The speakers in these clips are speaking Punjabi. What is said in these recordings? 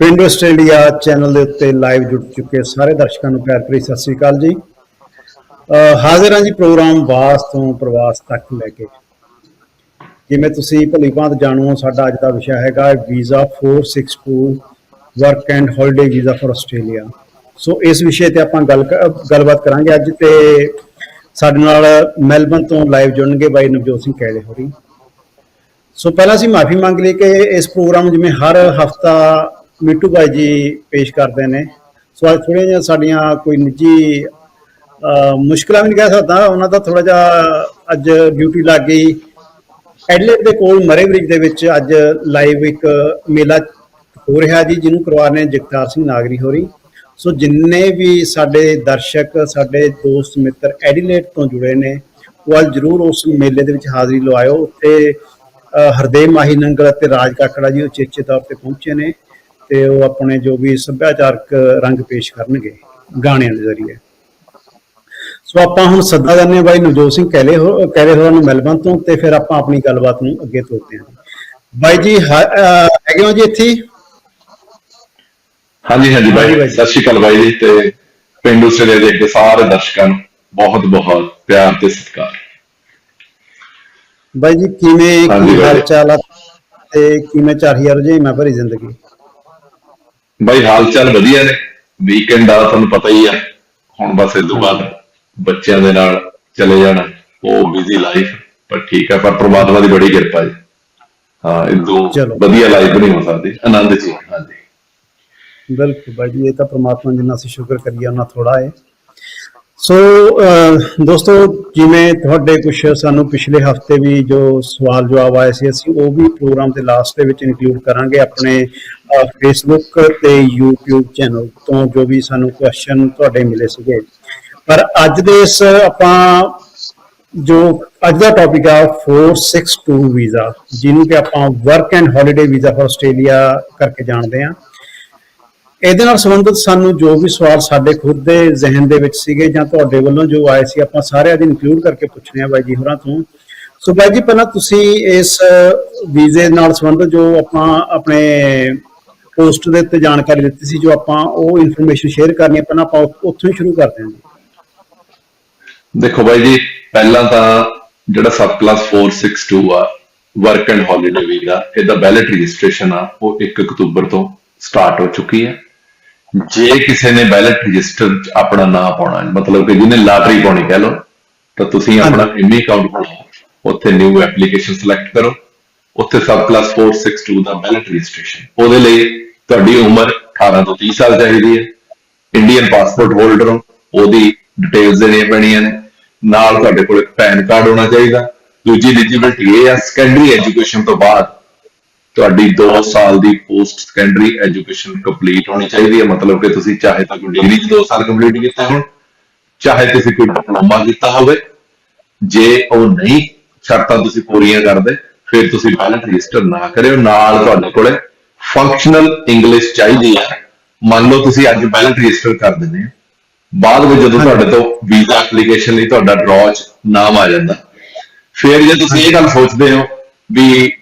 ਪਿੰਡ ਆਸਟ੍ਰੇਲੀਆ ਚੈਨਲ ਦੇ ਉੱਤੇ ਲਾਈਵ ਜੁੜ ਚੁੱਕੇ ਸਾਰੇ ਦਰਸ਼ਕਾਂ ਨੂੰ ਪਿਆਰ ਭਰੀ ਸਤਿ ਸ੍ਰੀ ਅਕਾਲ ਜੀ। ਹਾਜ਼ਰ ਹਾਂ ਜੀ ਪ੍ਰੋਗਰਾਮ ਵਾਸ ਤੋਂ ਪ੍ਰਵਾਸ ਤੱਕ ਲੈ ਕੇ। ਜਿਵੇਂ ਤੁਸੀਂ ਭਲੀ ਭਾਂਤ ਜਾਣੋ ਸਾਡਾ ਅੱਜ ਦਾ ਵਿਸ਼ਾ ਹੈਗਾ visa 462 work and holiday visa for Australia. So ਇਸ ਵਿਸ਼ੇ ਤੇ ਆਪਾਂ ਗੱਲ ਕ- ਗੱਲਬਾਤ ਕਰਾਂਗੇ ਅੱਜ ਤੇ ਸਾਡੇ ਨਾਲ ਮੈਲਬਨ ਤੋਂ ਲਾਈਵ ਜੁੜਨਗੇ ਬਾਈ ਨਵਜੋਤ ਸਿੰਘ ਕੈਲੇ ਹੋਰੀ। ਸੋ ਪਹਿਲਾਂ ਅਸੀਂ ਮਾਫੀ ਮੰਗ ਲਈ ਕਿ ਇਸ ਪ੍ਰੋਗਰਾਮ ਜਿਵੇਂ ਹਰ ਹਫਤਾ ਮਿੱਟੂ ਭਾਈ ਜੀ ਪੇਸ਼ ਕਰਦੇ ਨੇ। ਸੋ ਅੱਜ ਥੋੜ੍ਹੀਆਂ ਜਿਹੀਆਂ ਸਾਡੀਆਂ ਕੋਈ ਨਿੱਜੀ ਅਹ, ਮੁਸ਼ਕਲਾਂ ਵੀ ਨਹੀਂ ਕਹਿ ਸਕਦਾ ਉਹਨਾਂ ਦਾ ਥੋੜਾ ਜਿਹਾ ਅੱਜ ਡਿਊਟੀ ਲੱਗ ਗਈ। ਐਡਲੇਟ ਦੇ ਕੋਲ ਮਰੇ ਬ੍ਰਿਜ ਦੇ ਵਿੱਚ ਅੱਜ ਲਾਈਵ ਇੱਕ ਮੇਲਾ ਹੋ ਰਿਹਾ ਜੀ ਜਿਹਨੂੰ ਕਰਵਾ ਰਹੇ ਨੇ ਜਗਤਾਰ ਸਿੰਘ ਨਾਗਰੀ ਹੋਰੀ। ਸੋ ਜਿੰਨੇ ਵੀ ਸਾਡੇ ਦਰਸ਼ਕ ਸਾਡੇ ਦੋਸਤ ਮਿੱਤਰ ਐਡੀਲੇਟ ਤੋਂ ਜੁੜੇ ਨੇ ਉਹ ਅੱਜ ਜ਼ਰੂਰ ਉਸ ਮੇਲੇ ਦੇ ਵਿੱਚ ਹਾਜ਼ਰੀ ਲਵਾਇਓ। ਉੱਥੇ ਹਰਦੇਵ ਮਾਹੀ ਨੰਗਲ ਅਤੇ ਰਾਜ ਕਾਕੜਾ ਜੀ ਉਚੇਚੇ ਤੌਰ ਤੇ ਪਹੁੰਚੇ ਨੇ। ਤੇ ਉਹ ਆਪਣੇ ਜੋ ਵੀ ਸੱਭਿਆਚਾਰਕ ਰੰਗ ਪੇਸ਼ ਕਰਨਗੇ ਗਾਣਿਆਂ ਦੇ ਜ਼ਰੀਏ ਸੋ ਆਪਾਂ ਹੁਣ ਸੱਦਾ ਹਾਂ ਬਾਈ ਨਵਜੋਤ ਸਿੰਘ ਕਹਿਲੇ ਹੋ ਕਹਿਲੇ ਹੋਰਾਂ ਨੂੰ ਮੈਲਬਨ ਤੋਂ ਤੇ ਫਿਰ ਆਪਾਂ ਆਪਣੀ ਗੱਲਬਾਤ ਨੂੰ ਅੱਗੇ ਤੋਰਦੇ ਹਾਂ ਬਾਈ ਜੀ ਹੈਗੇ ਹੋ ਜੀ ਇੱਥੇ? ਹਾਂਜੀ ਹਾਂਜੀ ਬਾਈ। ਸਤਿ ਸ਼੍ਰੀ ਅਕਾਲ ਬਾਈ ਜੀ ਤੇ ਪਿੰਡੂ ਸਿਰੇ ਦੇ ਸਾਰੇ ਦਰਸ਼ਕਾਂ ਨੂੰ ਬਹੁਤ ਬਹੁਤ ਪਿਆਰ ਤੇ ਸਤਿਕਾਰ ਬਾਈ ਜੀ ਕਿਵੇਂ ਕੀ। ਹਾਲ ਚਾਲ ਆ ਤੇ ਕਿਵੇਂ ਹੈ ਰੁਝੇਵਾਂ ਭਰੀ ਜ਼ਿੰਦਗੀ ਬਾਈ ਹਾਲ ਚਾਲ ਵਧੀਆ ਨੇ। ਵੀਕਐਂਡ ਆ ਤੁਹਾਨੂੰ ਪਤਾ ਹੀ ਆ। ਹੁਣ ਬਸ ਇਸ ਤੋਂ ਬਾਅਦ ਬੱਚਿਆਂ ਦੇ ਨਾਲ ਚਲੇ ਜਾਣਾ। ਉਹ ਬਿਜ਼ੀ ਲਾਈਫ ਪਰ ਠੀਕ ਆ ਪਰ ਪ੍ਰਮਾਤਮਾ ਦੀ ਬੜੀ ਕਿਰਪਾ ਹੈ ਹਾਂ ਇਦੋਂ ਚਲੋ। ਵਧੀਆ ਲਾਈਫ ਨਹੀਂ ਹੋ ਸਕਦੀ। ਆਨੰਦ ਜੀ ਹਾਂਜੀ। ਬਿਲਕੁਲ ਬਾਈ ਜੀ ਇਹ ਤਾਂ ਪ੍ਰਮਾਤਮਾ ਜਿੰਨਾ ਅਸੀਂ ਸ਼ੁਕਰ ਕਰੀਏ ਉਹਨਾਂ ਥੋੜਾ ਹੈ। ਸੋ ਦੋਸਤੋ, ਜਿਵੇਂ ਤੁਹਾਡੇ ਕੁਝ ਸਾਨੂੰ ਪਿਛਲੇ ਹਫ਼ਤੇ ਵੀ ਜੋ ਸਵਾਲ ਜਵਾਬ ਆਏ ਸੀ, ਅਸੀਂ ਉਹ ਵੀ ਪ੍ਰੋਗਰਾਮ ਦੇ ਲਾਸਟ ਦੇ ਵਿੱਚ ਇਨਕਲੂਡ ਕਰਾਂਗੇ ਆਪਣੇ ਫੇਸਬੁੱਕ ਤੇ YouTube ਚੈਨਲ ਤੋਂ ਜੋ ਵੀ ਸਾਨੂੰ ਕੁਐਸਚਨ ਤੁਹਾਡੇ ਮਿਲੇ ਸੀਗੇ। ਪਰ ਅੱਜ ਦੇ ਇਸ, ਆਪਾਂ ਜੋ ਅੱਜ ਦਾ ਟੌਪਿਕ ਆ 462 ਵੀਜ਼ਾ ਜਿਹਨੂੰ ਕਿ ਆਪਾਂ work and holiday visa for Australia ਕਰਕੇ ਜਾਣਦੇ ਆ ਇਹਦੇ ਨਾਲ ਸੰਬੰਧਿਤ ਸਾਨੂੰ ਜੋ ਵੀ ਸਵਾਲ ਸਾਡੇ ਖੁਦ ਦੇ ਜ਼ਿਹਨ ਦੇ ਵਿੱਚ ਸੀਗੇ ਜਾਂ ਤੁਹਾਡੇ ਵੱਲੋਂ ਜੋ ਆਏ ਸੀ, ਆਪਾਂ ਸਾਰਿਆਂ ਦੀ ਇਨਕਲੂਡ ਕਰਕੇ ਪੁੱਛਣੇ ਆ ਬਾਈ ਜੀ ਹੋਰਾਂ ਤੋਂ। ਸੋ ਬਾਈ ਜੀ, ਪਹਿਲਾਂ ਤੁਸੀਂ ਇਸ ਵੀਜ਼ੇ ਨਾਲ ਸੰਬੰਧਿਤ ਜੋ ਆਪਾਂ ਆਪਣੇ ਪੋਸਟ ਦੇ ਉੱਤੇ ਜਾਣਕਾਰੀ ਦਿੱਤੀ ਸੀ, ਜੋ ਆਪਾਂ ਉਹ ਇਨਫੋਰਮੇਸ਼ਨ ਸ਼ੇਅਰ ਕਰਨੀ ਹੈ, ਪਹਿਲਾਂ ਆਪਾਂ ਉੱਥੋਂ ਹੀ ਸ਼ੁਰੂ ਕਰਦੇ ਹਾਂ ਦੇਖੋ ਬਾਈ ਜੀ, ਪਹਿਲਾਂ ਤਾਂ ਜਿਹੜਾ ਸਬ ਕਲਾਸ 462 ਆ ਵਰਕ ਐਂਡ ਹੌਲੀਡੇ ਵੀਜ਼ਾ ਇਹਦਾ ਬੈਲਟ ਰਜਿਸਟ੍ਰੇਸ਼ਨ ਆ, ਉਹ 1 ਅਕਤੂਬਰ ਤੋਂ ਸਟਾਰਟ ਹੋ ਚੁੱਕੀ ਹੈ। ਜੇ ਕਿਸੇ ਨੇ ਬੈਲਟ ਰਜਿਸਟਰ ਚ ਆਪਣਾ ਨਾਮ ਪਾਉਣਾ ਹੈ ਮਤਲਬ ਕਿ ਜਿਹਨੇ ਲਾਟਰੀ ਪਾਉਣੀ ਕਹਿ ਲਓ ਤਾਂ ਤੁਸੀਂ ਆਪਣਾ ਐਮੀ ਅਕਾਊਂਟ ਬਣਾਓ ਉੱਥੇ ਨਿਊ ਐਪਲੀਕੇਸ਼ਨ ਸਿਲੈਕਟ ਕਰੋ ਉੱਥੇ ਸਬ ਕਲਾਸ 462 ਦਾ ਬੈਲਟ ਰਜਿਸਟ੍ਰੇਸ਼ਨ ਉਹਦੇ ਲਈ ਤੁਹਾਡੀ ਉਮਰ 18 ਤੋਂ 30 ਸਾਲ ਚਾਹੀਦੀ ਹੈ। ਇੰਡੀਅਨ ਪਾਸਪੋਰਟ ਹੋਲਡਰ ਹੋ ਉਹਦੀ ਡਿਟੇਲਸ ਦੇਣੀਆਂ ਪੈਣੀਆਂ ਨੇ। ਨਾਲ ਤੁਹਾਡੇ ਕੋਲ ਇੱਕ ਪੈਨ ਕਾਰਡ ਹੋਣਾ ਚਾਹੀਦਾ। ਦੂਜੀ ਐਲੀਜੀਬਿਲਟੀ ਇਹ ਆ ਸੈਕੰਡਰੀ ਐਜੂਕੇਸ਼ਨ ਤੋਂ ਬਾਅਦ ਤੁਹਾਡੀ 2 ਸਾਲ ਦੀ ਪੋਸਟ ਸੈਕੰਡਰੀ ਐਜੂਕੇਸ਼ਨ ਕੰਪਲੀਟ ਹੋਣੀ ਚਾਹੀਦੀ ਹੈ। ਮਤਲਬ ਕਿ ਤੁਸੀਂ ਚਾਹੇ ਤਾਂ ਕੋਈ ਡਿਗਰੀ 'ਚ 2 ਸਾਲ ਕੰਪਲੀਟ ਕੀਤਾ ਹੋਣ, ਚਾਹੇ ਤੁਸੀਂ ਕੋਈ ਡਿਪਲੋਮਾ ਕੀਤਾ ਹੋਵੇ। ਜੇ ਉਹ ਨਹੀਂ, ਸ਼ਰਤਾਂ ਤੁਸੀਂ ਪੂਰੀਆਂ ਕਰਦੇ, ਫਿਰ ਤੁਸੀਂ ਬੈਲਟ ਰਜਿਸਟਰ ਨਾ ਕਰਿਓ। ਨਾਲ ਤੁਹਾਡੇ ਕੋਲੇ ਫੰਕਸ਼ਨਲ ਇੰਗਲਿਸ਼ ਚਾਹੀਦੀ ਹੈ। ਮੰਨ ਲਓ ਤੁਸੀਂ ਅੱਜ ਬੈਲਟ ਰਜਿਸਟਰ ਕਰ ਦਿੰਦੇ ਹੋ। ਬਾਅਦ ਵਿੱਚ ਜਦੋਂ ਤੁਹਾਡੇ ਤੋਂ ਵੀਜ਼ਾ ਐਪਲੀਕੇਸ਼ਨ ਲਈ ਤੁਹਾਡਾ ਡਰਾਅ 'ਚ ਨਾਮ ਆ ਜਾਂਦਾ, ਫਿਰ ਜੇ ਤੁਸੀਂ ਇਹ ਗੱਲ ਸੋਚਦੇ ਹੋ ਵੀ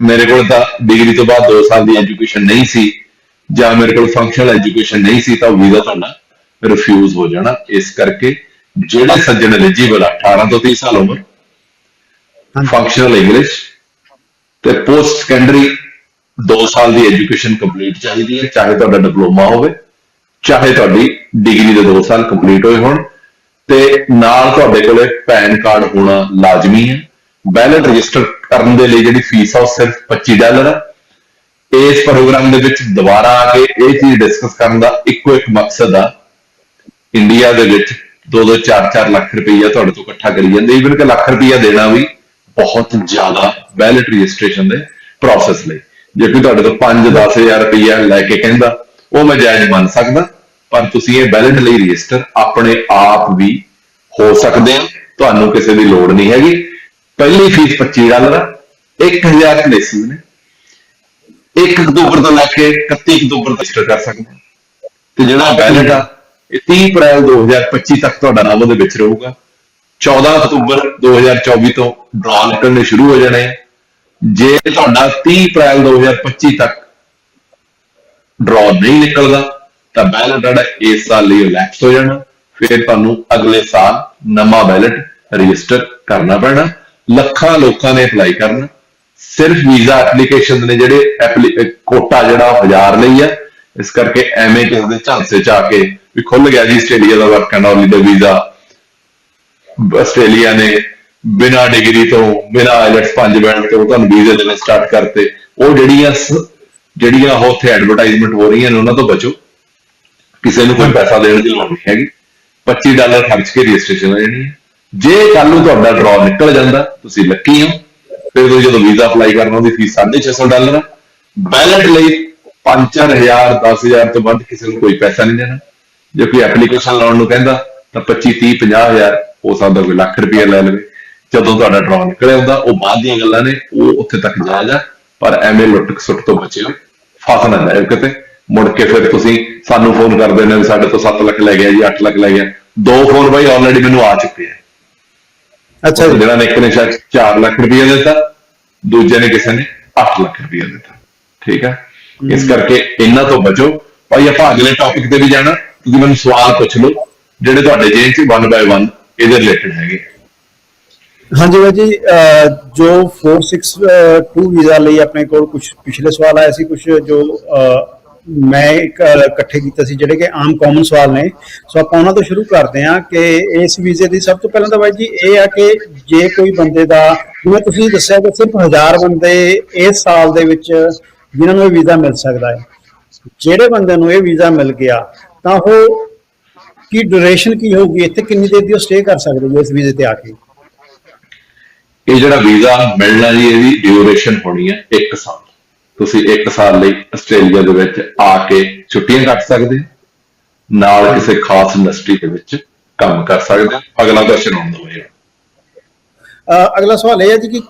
ਮੇਰੇ ਕੋਲ ਤਾਂ ਡਿਗਰੀ ਤੋਂ ਬਾਅਦ 2 ਸਾਲ ਦੀ ਐਜੂਕੇਸ਼ਨ ਨਹੀਂ ਸੀ ਜਾਂ ਮੇਰੇ ਕੋਲ ਫੰਕਸ਼ਨਲ ਐਜੂਕੇਸ਼ਨ ਨਹੀਂ ਸੀ ਤਾਂ ਵੀਜ਼ਾ ਤੁਹਾਡਾ ਰਿਫਿਊਜ਼ ਹੋ ਜਾਣਾ ਇਸ ਕਰਕੇ ਜਿਹੜੇ ਸੱਜਣ ਐਲੀਜੀਬਲ ਆ 18 ਤੋਂ 30 ਸਾਲ ਉਮਰ। ਫੰਕਸ਼ਨਲ ਇੰਗਲਿਸ਼ ਤੇ ਪੋਸਟ ਸੈਕੰਡਰੀ 2 ਸਾਲ ਦੀ ਐਜੂਕੇਸ਼ਨ ਕੰਪਲੀਟ ਚਾਹੀਦੀ ਹੈ ਚਾਹੇ ਤੁਹਾਡਾ ਡਿਪਲੋਮਾ ਹੋਵੇ ਚਾਹੇ ਤੁਹਾਡੀ ਡਿਗਰੀ ਦੇ 2 ਸਾਲ ਕੰਪਲੀਟ ਹੋਏ ਹੋਣ ਤੇ ਨਾਲ ਤੁਹਾਡੇ ਕੋਲੇ ਪੈਨ ਕਾਰਡ ਹੋਣਾ ਲਾਜ਼ਮੀ ਹੈ ਬੈਲਟ ਰਜਿਸਟਰ ਕਰਨ ਦੇ ਲਈ ਜਿਹੜੀ ਫੀਸ ਆ ਉਹ ਸਿਰਫ 25 ਡਾਲਰ ਹੈ ਇਸ ਪ੍ਰੋਗਰਾਮ ਦੇ ਵਿੱਚ ਦੁਬਾਰਾ ਆ ਕੇ ਇਹ ਚੀਜ਼ ਡਿਸਕਸ ਕਰਨ ਦਾ ਇੱਕੋ ਇੱਕ ਮਕਸਦ ਆ। ਇੰਡੀਆ ਦੇ ਵਿੱਚ 2-2 4-4 ਲੱਖ ਰੁਪਈਆ ਤੁਹਾਡੇ ਤੋਂ ਇਕੱਠਾ ਕਰੀ ਜਾਂਦੇ। ਇਵਨ ਕਿ ਲੱਖ ਰੁਪਈਆ ਦੇਣਾ ਵੀ ਬਹੁਤ ਜ਼ਿਆਦਾ ਬੈਲਟ ਰਜਿਸਟ੍ਰੇਸ਼ਨ ਦੇ ਪ੍ਰੋਸੈਸ ਲਈ। ਜੇ ਕੋਈ ਤੁਹਾਡੇ ਤੋਂ 5-10000 ਰੁਪਈਆ ਲੈ ਕੇ ਕਹਿੰਦਾ, ਉਹ ਮੈਂ ਜਾਇਜ਼ ਮੰਨ ਸਕਦਾ। ਪਰ ਤੁਸੀਂ ਇਹ ਬੈਲਟ ਲਈ ਰਜਿਸਟਰ ਆਪਣੇ ਆਪ ਵੀ ਹੋ ਸਕਦੇ ਆ। ਤੁਹਾਨੂੰ ਕਿਸੇ ਦੀ ਲੋੜ ਨਹੀਂ ਹੈਗੀ। ਪਹਿਲੀ ਫੀਸ 25 ਡਾਲਰ ਆ 1000 ਪਲੇਸਿਸ ਨੇ 1 ਅਕਤੂਬਰ ਤੋਂ ਲੈ ਕੇ 31 ਅਕਤੂਬਰ ਤੱਕ ਰਜਿਸਟਰ ਕਰ ਸਕਦੇ ਆ ਤੇ ਜਿਹੜਾ ਬੈਲਟ ਆ, ਇਹ 30 ਅਪ੍ਰੈਲ 2025 ਤੱਕ ਤੁਹਾਡਾ ਨਾਮ ਉਹਦੇ ਵਿੱਚ ਰਹੂਗਾ। 14 ਅਕਤੂਬਰ 2024 ਤੋਂ ਡਰਾ ਨਿਕਲਣੇ ਸ਼ੁਰੂ ਹੋ ਜਾਣੇ ਆ। ਜੇ ਤੁਹਾਡਾ 30 ਅਪ੍ਰੈਲ 2025 ਤੱਕ ਡਰਾ ਨਹੀਂ ਨਿਕਲਦਾ, ਤਾਂ ਬੈਲਟ ਜਿਹੜਾ ਇਸ ਸਾਲ ਲਈ ਲੈਪਸ ਹੋ ਜਾਣਾ। ਫਿਰ ਤੁਹਾਨੂੰ ਅਗਲੇ ਸਾਲ ਨਵਾਂ ਬੈਲਟ ਰਜਿਸਟਰ ਕਰਨਾ ਪੈਣਾ। ਲੱਖਾਂ ਲੋਕਾਂ ਨੇ ਅਪਲਾਈ ਕਰਨਾ। ਸਿਰਫ ਵੀਜ਼ਾ ਐਪਲੀਕੇਸ਼ਨ ਨੇ ਜਿਹੜੇ ਕੋਟਾ ਜਿਹੜਾ ਹਜ਼ਾਰ ਲਈ ਆ। ਇਸ ਕਰਕੇ ਐਵੇਂ ਕਿਸੇ ਦੇ ਝਾਂਸੇ ਚ ਆ ਕੇ ਵੀ ਖੁੱਲ ਗਿਆ ਜੀ Australia the work and holiday visa. Australia ਨੇ ਬਿਨਾਂ ਡਿਗਰੀ ਤੋਂ, ਬਿਨਾਂ ਆਇਲਟਸ ਪੰਜ ਬੈਂਡ ਤੋਂ ਤੁਹਾਨੂੰ ਵੀਜ਼ੇ ਦੇਣੇ ਸਟਾਰਟ ਕਰਤੇ। ਉਹ ਜਿਹੜੀਆਂ ਜਿਹੜੀਆਂ ਉਹ ਉੱਥੇ ਐਡਵਰਟਾਈਜ਼ਮੈਂਟ ਹੋ ਰਹੀਆਂ ਨੇ, ਉਹਨਾਂ ਤੋਂ ਬਚੋ। ਕਿਸੇ ਨੂੰ ਕੋਈ ਪੈਸਾ ਦੇਣ ਦੀ ਲੋੜ ਨਹੀਂ ਹੈਗੀ। 25 ਡਾਲਰ ਖਰਚ ਕੇ ਰਜਿਸਟ੍ਰੇਸ਼ਨ ਹੋ ਜਾਣੀ ਹੈ। ਜੇ ਕੱਲ ਨੂੰ ਤੁਹਾਡਾ ਡਰਾ ਨਿਕਲ ਜਾਂਦਾ, ਤੁਸੀਂ ਲੱਕੀ ਹੋ। ਫਿਰ ਤੁਸੀਂ ਜਦੋਂ ਵੀਜ਼ਾ ਅਪਲਾਈ ਕਰਨਾ ਉਹਦੀ ਫੀਸ 650 ਡਾਲਰ ਹੈ ਬੈਲਟ ਲਈ 5000 10000 ਤੋਂ ਵੱਧ ਕਿਸੇ ਨੂੰ ਕੋਈ ਪੈਸਾ ਨਹੀਂ ਦੇਣਾ। ਜੇ ਕੋਈ ਐਪਲੀਕੇਸ਼ਨ ਲਾਉਣ ਨੂੰ ਕਹਿੰਦਾ, ਤਾਂ 25 30 50000 ਹੋ ਸਕਦਾ ਕੋਈ ਲੱਖ ਰੁਪਏ ਲੈ ਲਵੇ। ਜਦੋਂ ਤੁਹਾਡਾ ਡਰਾ ਨਿਕਲਿਆ ਹੁੰਦਾ, ਉਹ ਬਾਅਦ ਦੀਆਂ ਗੱਲਾਂ ਨੇ, ਉਹ ਉੱਥੇ ਤੱਕ ਜਾ ਜਾ, ਪਰ ਐਵੇਂ ਲੁੱਟ ਸੁੱਟ ਤੋਂ ਬਚਿਓ। ਫਸ ਨਾ ਜਾਇਓ ਕਿਤੇ। ਮੁੜ ਕੇ ਫਿਰ ਤੁਸੀਂ ਸਾਨੂੰ ਫੋਨ ਕਰਦੇ ਨੇ ਵੀ ਸਾਡੇ ਤੋਂ 7 ਲੱਖ ਲੈ ਗਿਆ ਜੀ 8 ਲੱਖ ਲੈ ਗਿਆ। ਦੋ ਫੋਨ ਬਾਈ ਆਲਰੇਡੀ ਮੈਨੂੰ ਆ ਚੁੱਕੇ ਆ। ਅੱਛਾ ਜੀ। ਜਿਹੜਾ ਨੇ ਇੱਕ ਨੇ ਸ਼ਾਇਦ 4 ਲੱਖ ਰੁਪਏ ਦਿੱਤਾ ਦੂਜੇ ਨੇ ਕਿਸੇ ਨੇ 8 ਲੱਖ ਰੁਪਏ ਦਿੱਤਾ। ਠੀਕ ਹੈ। ਇਸ ਕਰਕੇ ਇਹਨਾਂ ਤੋਂ ਬਚੋ। ਭਾਈ ਆਪਾਂ ਅਗਲੇ ਟੌਪਿਕ ਤੇ ਵੀ ਜਾਣਾ। ਤੁਸੀਂ ਮੈਨੂੰ ਸਵਾਲ ਪੁੱਛ ਲਓ ਜਿਹੜੇ ਤੁਹਾਡੇ ਜੇਨ ਚ 1 ਬਾਈ 1 ਇਹਦੇ ਰਿਲੇਟਡ ਹੈਗੇ। ਹਾਂਜੀ ਬਾਈ ਜੀ ਅਹ ਜੋ 462 ਵੀਜ਼ਾ ਲਈ ਆਪਣੇ ਕੋਲ ਕੁਝ ਪਿਛਲੇ ਸਵਾਲ ਆਏ ਸੀ ਕੁਝ ਜੋ ਮੈਂ ਇੱਕ, ਇਕੱਠੇ ਕੀਤੇ ਸੀ ਜਿਹੜੇ ਕਿ ਆਮ ਕਾਮਨ ਸਵਾਲ ਨੇ। ਸੋ ਆਪਾਂ ਉਹਨਾਂ ਤੋਂ ਸ਼ੁਰੂ ਕਰਦੇ ਹਾਂ ਕਿ ਇਸ ਵੀਜ਼ੇ ਦੀ ਸਭ ਤੋਂ ਪਹਿਲਾਂ ਤਾਂ ਬਾਈ ਜੀ ਇਹ ਆ ਕਿ ਜੇ ਕੋਈ ਬੰਦੇ ਦਾ ਜਿਵੇਂ ਤੁਸੀਂ ਦੱਸਿਆ ਕਿ ਸਿਰਫ 1000 ਬੰਦੇ ਇਸ ਸਾਲ ਦੇ ਵਿੱਚ ਜਿਨ੍ਹਾਂ ਨੂੰ ਇਹ ਵੀਜ਼ਾ ਮਿਲ ਸਕਦਾ ਹੈ ਜਿਹੜੇ ਬੰਦੇ ਨੂੰ ਇਹ ਵੀਜ਼ਾ ਮਿਲ ਗਿਆ ਤਾਂ ਉਹ ਕੀ ਡਿਊਰੇਸ਼ਨ ਕੀ ਹੋਊਗੀ? ਇੱਥੇ ਕਿੰਨੀ ਦੇਰ ਦੀ ਉਹ ਸਟੇ ਕਰ ਸਕਦੇ ਜੀ ਇਸ ਵੀਜ਼ੇ ਤੇ ਆ ਕੇ? ਇਹ ਜਿਹੜਾ ਵੀਜ਼ਾ ਮਿਲਣਾ ਜੀ ਇਹਦੀ ਡਿਊਰੇਸ਼ਨ ਹੋਣੀ ਹੈ 1 ਸਾਲ। ਤੁਸੀਂ 1 ਸਾਲ ਲਈ ਆਸਟ੍ਰੇਲੀਆ ਦੇ ਵਿੱਚ ਆ ਕੇ ਛੁੱਟੀਆਂ ਕੱਟ ਸਕਦੇ ਹੋ। ਨਾਲ ਕਿਸੇ ਖਾਸ ਇੰਡਸਟਰੀ ਦੇ ਵਿੱਚ ਕੰਮ ਕਰ ਸਕਦੇ ਹੋ। ਅਗਲਾ ਕੁਐਸਚਨ ਆਉਂਦਾ ਅਹ ਅਗਲਾ ਸਵਾਲ ਇਹ ਹੈ ਜੀ ਕਿ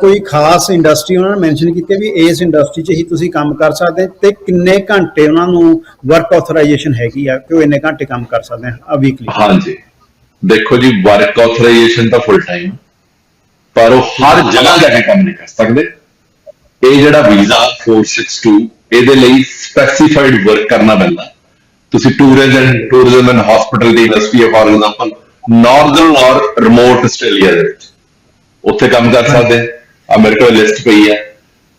ਕੋਈ ਖਾਸ ਇੰਡਸਟਰੀ ਉਹਨਾਂ ਨੇ ਮੈਂਸ਼ਨ ਕੀਤੀ ਵੀ ਇਸ ਇੰਡਸਟਰੀ 'ਚ ਹੀ ਤੁਸੀਂ ਕੰਮ ਕਰ ਸਕਦੇ ਤੇ ਕਿੰਨੇ ਘੰਟੇ ਉਹਨਾਂ ਨੂੰ ਵਰਕ ਆਥੋਰਾਈਜੇਸ਼ਨ ਹੈਗੀ ਆ ਕਿ ਉਹ ਇੰਨੇ ਘੰਟੇ ਕੰਮ ਕਰ ਸਕਦੇ ਆ ਵੀਕਲੀ ਹਾਂਜੀ। ਦੇਖੋ ਜੀ ਵਰਕ ਆਥੋਰਾਈਜੇਸ਼ਨ ਤਾਂ ਫੁੱਲ ਟਾਈਮ ਪਰ ਉਹ ਹਰ ਜਗ੍ਹਾ ਜਾ ਕੇ ਕੰਮ ਨਹੀਂ ਕਰ ਸਕਦੇ। ਇਹ ਜਿਹੜਾ ਵੀਜ਼ਾ 462 ਇਹਦੇ ਲਈ ਸਪੈਸੀਫਾਈਡ ਵਰਕ ਕਰਨਾ ਪੈਂਦਾ। ਤੁਸੀਂ tourism tourism and hospitality industry ਹੈ for example northern or remote Australia ਦੇ ਵਿੱਚ। ਉੱਥੇ ਕੰਮ ਕਰ ਸਕਦੇ ਆ। ਮੇਰੇ ਕੋਲ ਲਿਸਟ ਪਈ ਹੈ